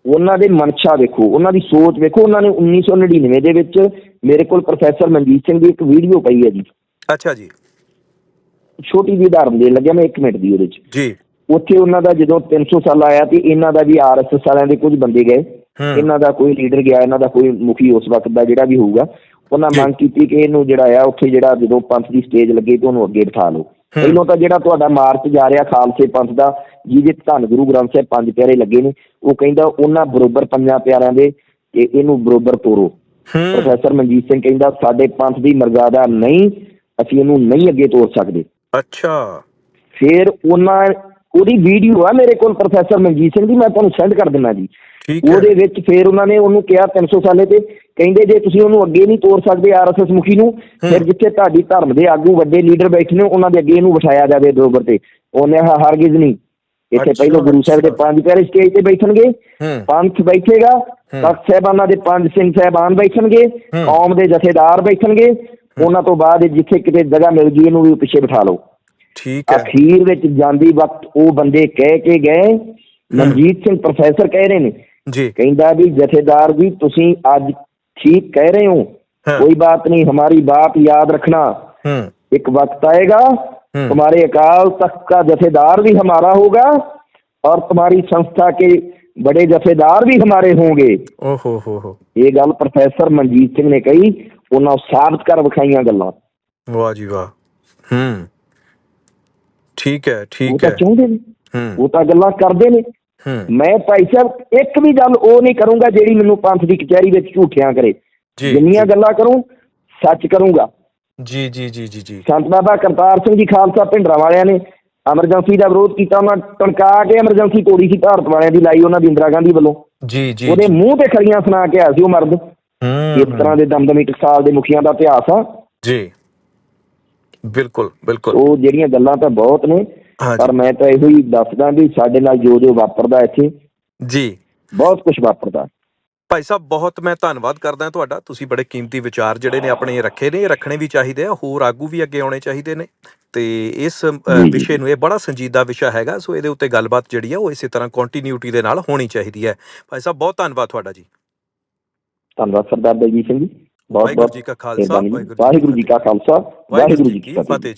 ਉਹਨਾਂ ਦੇ ਮਨਸ਼ਾ ਵੇਖੋ ਉਹਨਾਂ ਦੀ ਸੋਚ ਵੇਖੋ ਉਹਨਾਂ ਨੇ 1999 ਦੇ ਵਿੱਚ ਮੇਰੇ ਕੋਲ ਪ੍ਰੋਫੈਸਰ ਮਨਜੀਤ ਸਿੰਘ ਦੀ ਇੱਕ ਵੀਡੀਓ ਪਈ ਹੈ ਜੀ। ਅੱਛਾ ਜੀ। ਛੋਟੀ ਜਿਹੀ ਉਦਾਹਰਨ ਦੇਣ ਲੱਗਿਆ ਮੈਂ 1 ਮਿੰਟ ਦੀ ਉਹਦੇ 'ਚ। ਜੀ। ਉੱਥੇ ਉਹਨਾਂ ਦਾ ਜਦੋਂ 300 ਸਾਲ ਆਇਆ ਤੇ ਇਹਨਾਂ ਦਾ ਵੀ ਆਰਐਸਐਸ ਵਾਲਿਆਂ ਦੇ ਕੁਝ ਬੰਦੇ ਗਏ। ਇਹਨਾਂ ਦਾ ਕੋਈ ਲੀਡਰ ਗਿਆ ਇਹਨਾਂ ਦਾ ਕੋਈ ਮੁਖੀ ਉਸ ਵਕਤ ਦਾ ਜਿਹੜਾ ਵੀ ਹੋਊਗਾ। ਉਹਨਾਂ। ਮੰਗ ਕੀਤੀ ਕਿ ਇਹਨੂੰ ਜਿਹੜਾ ਆ ਉੱਥੇ ਜਿਹੜਾ ਜਦੋਂ ਪੰਥ ਦੀ ਸਟੇਜ ਲੱਗੇ ਤੇ ਉਹਨੂੰ ਅੱਗੇ ਬਿਠਾ ਲਓ। ਪਹਿਲਾਂ ਤਾਂ ਜਿਹੜਾ ਤੁਹਾਡਾ ਮਾਰਚ ਜਾ ਰਿਹਾ ਖਾਲਸੇ ਪੰਥ ਦਾ ਜਿਹਦੇ ਧੰਨ ਗੁਰੂ ਗ੍ਰੰਥ ਸਾਹਿਬ ਪੰਜ ਪਿਆਰੇ ਲੱਗੇ ਨੇ ਉਹ ਕਹਿੰਦਾ ਉਹਨਾਂ ਬਰੋਬਰ ਪੰਜਾਂ ਪਿਆਰਿਆਂ ਦੇ ਕਿ ਇਹਨੂੰ ਬਰੋਬਰ ਤੋਰੋ। ਪ੍ਰੋਫੈਸਰ ਮਨਜੀਤ ਸਿੰਘ ਕਹਿੰਦਾ ਸਾਡੇ ਪੰਥ ਦੀ ਮਰਜ਼ਾਦਾ ਨਹੀਂ ਅਸੀਂ ਇਹਨੂੰ ਨਹੀਂ ਅੱਗੇ ਤੋਰ ਸਕਦੇ। ਅੱਛਾ। ਫਿਰ ਉਹਨਾਂ ਉਹਦੀ ਵੀਡੀਓ ਆ ਮੇਰੇ ਕੋਲ ਪ੍ਰੋਫੈਸਰ ਮਨਜੀਤ ਸਿੰਘ ਦੀ ਮੈਂ ਤੁਹਾਨੂੰ ਸੈਂਡ ਕਰ ਦਿੰਦਾ ਜੀ। ਉਹਦੇ ਵਿੱਚ ਫਿਰ ਉਹਨਾਂ ਨੇ ਉਹਨੂੰ ਕਿਹਾ 300 ਸਾਲੇ ਤੇ ਕਹਿੰਦੇ ਜੇ ਤੁਸੀਂ ਉਹਨੂੰ ਅੱਗੇ ਨਹੀਂ ਤੋਰ ਸਕਦੇ ਆਰਐਸਐਸ ਮੁਖੀ ਨੂੰ ਫਿਰ ਜਿੱਥੇ ਤੁਹਾਡੀ ਧਰਮ ਦੇ ਆਗੂ ਵੱਡੇ ਲੀਡਰ ਬੈਠੇ ਨੇ ਉਹਨਾਂ ਦੇ ਅੱਗੇ ਇਹਨੂੰ ਬਿਠਾਇਆ ਜਾਵੇ ਬਰੋਬਰ ਤੇ। ਉਹਨੇ ਹਰਗਿਜ਼ ਨਹੀਂ। ਇੱਥੇ ਪਹਿਲੋਂ ਗੁਰੂ ਸਾਹਿਬ ਦੇ ਪੰਜ ਪਿਆਰੇ ਸਟੇਜ ਤੇ ਬੈਠਣਗੇ। ਪੰਥ ਬੈਠੇਗਾ। ਤਖਤ ਸਾਹਿਬਾਨਾਂ ਦੇ ਪੰਜ ਸਿੰਘ ਸਾਹਿਬਾਨ ਬੈਠਣਗੇ। ਕੌਮ ਦੇ ਜਥੇਦਾਰ ਬੈਠਣਗੇ। ਉਹਨਾਂ ਤੋਂ ਬਾਅਦ ਜਿੱਥੇ ਕਿਤੇ ਜਗ੍ਹਾ ਮਿਲ ਗਈ ਇਹਨੂੰ ਵੀ ਪਿੱਛੇ ਬਿਠਾ ਲਓ। ਠੀਕ ਹੈ। ਅਖੀਰ ਵਿੱਚ ਜਾਂਦੀ ਵਕਤ ਉਹ ਬੰਦੇ ਕਹਿ ਕੇ ਗਏ। ਮਨਜੀਤ ਸਿੰਘ ਪ੍ਰੋਫੈਸਰ ਕਹਿ ਰਹੇ ਨੇ। ਜੀ। ਕਹਿੰਦਾ ਵੀ ਜਥੇਦਾਰ ਜੀ ਤੁਸੀਂ ਅੱਜ ਠੀਕ ਕਹਿ ਰਹੇ ਹੋ। ਕੋਈ ਬਾਤ ਨਹੀਂ ਹਮਾਰੀ ਬਾਤ ਯਾਦ ਰੱਖਣਾ। ਇੱਕ ਵਕਤ ਆਏਗਾ। तुम्हारे अकाल तख्त का जथेदार भी हमारा होगा और तुम्हारी संस्था के बड़े जथेदार भी हमारे होंगे ਓ ਹੋ ਹੋ ਹੋ ਇਹ ਗੱਲ ਪ੍ਰੋਫੈਸਰ ਮਨਜੀਤ ਸਿੰਘ ਨੇ ਕਹੀ ਉਹਨਾਂ ਸਾਬਤ ਕਰ ਵਿਖਾਈਆਂ ਗੱਲਾਂ ਵਾਹ ਜੀ ਵਾਹ ਹੂੰ ਠੀਕ ਹੈ ਉਹ ਠੀਕ ਤਾਂ ਹੈ ਚਾਹੁੰਦੇ ਨੇ ਹੂੰ ਉਹ ਤਾਂ ਗੱਲਾਂ ਕਰਦੇ ਨੇ ਹੂੰ ਮੈਂ ਭਾਈ ਸਾਹਿਬ ਇੱਕ ਵੀ ਗੱਲ ਉਹ ਨਹੀਂ ਕਰੂੰਗਾ ਜਿਹੜੀ ਮੈਨੂੰ ਪੰਥ ਦੀ ਕਚਹਿਰੀ ਵਿੱਚ ਝੂਠਿਆਂ ਕਰੇ ਜੀ ਜਿੰਨੀਆਂ ਗੱਲਾਂ ਕਰੂੰ ਸੱਚ ਕਰੂੰਗਾ ਜੀ ਜੀ ਜੀ ਜੀ ਜੀ। ਸੰਤ ਬਾਬਾ ਕਰਤਾਰ ਸਿੰਘ ਜੀ ਖਾਲਸਾ ਭਿੰਡਰਾਂ ਵਾਲਿਆਂ ਨੇ ਐਮਰਜੈਂਸੀ ਦਾ ਵਿਰੋਧ ਕੀਤਾ ਉਹਨਾਂ ਟਣਕਾ ਕੇ ਐਮਰਜੈਂਸੀ ਤੋੜੀ ਸੀ ਭਾਰਤ ਵਾਲਿਆਂ ਦੀ ਲਾਈ ਉਹਨਾਂ ਦੀ ਇੰਦਰਾ ਗਾਂਧੀ ਵੱਲੋਂ। ਜੀ ਜੀ ਉਹਦੇ ਮੂੰਹ ਤੇ ਖਰੀਆਂ ਸੁਣਾ ਕੇ ਆਇਆ ਸੀ ਉਹ ਮਰਦ। ਹੂੰ। ਇਸ ਤਰ੍ਹਾਂ ਦੇ ਦਮਦਮੀ ਟਕਸਾਲ ਦੇ ਮੁਖੀਆਂ ਦਾ ਇਤਿਹਾਸ ਆ। ਜੀ। ਬਿਲਕੁਲ ਬਿਲਕੁਲ। ਉਹ ਜਿਹੜੀਆਂ ਗੱਲਾਂ ਤਾਂ ਬਹੁਤ ਨੇ ਪਰ ਮੈਂ ਤਾਂ ਇਹੋ ਹੀ ਦੱਸਦਾ ਵੀ ਸਾਡੇ ਨਾਲ ਜੋ ਜੋ ਵਾਪਰਦਾ ਇੱਥੇ ਜੀ। ਬਹੁਤ ਕੁਝ ਵਾਪਰਦਾ। ਭਾਈ ਸਾਹਿਬ ਬਹੁਤ ਮੈਂ ਧੰਨਵਾਦ ਕਰਦਾ ਤੁਹਾਡਾ। ਤੁਸੀਂ ਬੜੇ ਕੀਮਤੀ ਵਿਚਾਰ ਜਿਹੜੇ ਨੇ ਆਪਣੇ ਰੱਖੇ ਨੇ ਰੱਖਣੇ ਵੀ ਚਾਹੀਦੇ ਆ ਹੋਰ ਆਗੂ ਵੀ ਅੱਗੇ ਆਉਣੇ ਚਾਹੀਦੇ ਨੇ। ਤੇ ਇਸ ਵਿਸ਼ੇ ਨੂੰ ਇਹ ਬੜਾ ਸੰਜੀਦਾ ਵਿਸ਼ਾ ਹੈਗਾ ਸੋ ਇਹਦੇ ਉੱਤੇ ਗੱਲਬਾਤ ਜਿਹੜੀ ਆ ਉਹ ਇਸੇ ਤਰ੍ਹਾਂ ਕੰਟੀਨਿਊਟੀ ਦੇ ਨਾਲ ਹੋਣੀ ਚਾਹੀਦੀ ਹੈ। ਭਾਈ ਸਾਹਿਬ ਬਹੁਤ ਧੰਨਵਾਦ ਤੁਹਾਡਾ ਜੀ। ਧੰਨਵਾਦ ਸਰਦਾਰ ਦਲਜੀਤ ਸਿੰਘ ਜੀ। ਬਹੁਤ ਵਾਹਿਗੁਰੂ ਬਹੁਤ ਜੀ ਕਾ ਖਾਲਸਾ। ਵਾਹਿਗੁਰੂ ਜੀ ਕਾ ਖਾਲਸਾ ਵਾਹਿਗੁਰੂ ਜੀ ਕੀ ਫਤਿਹ।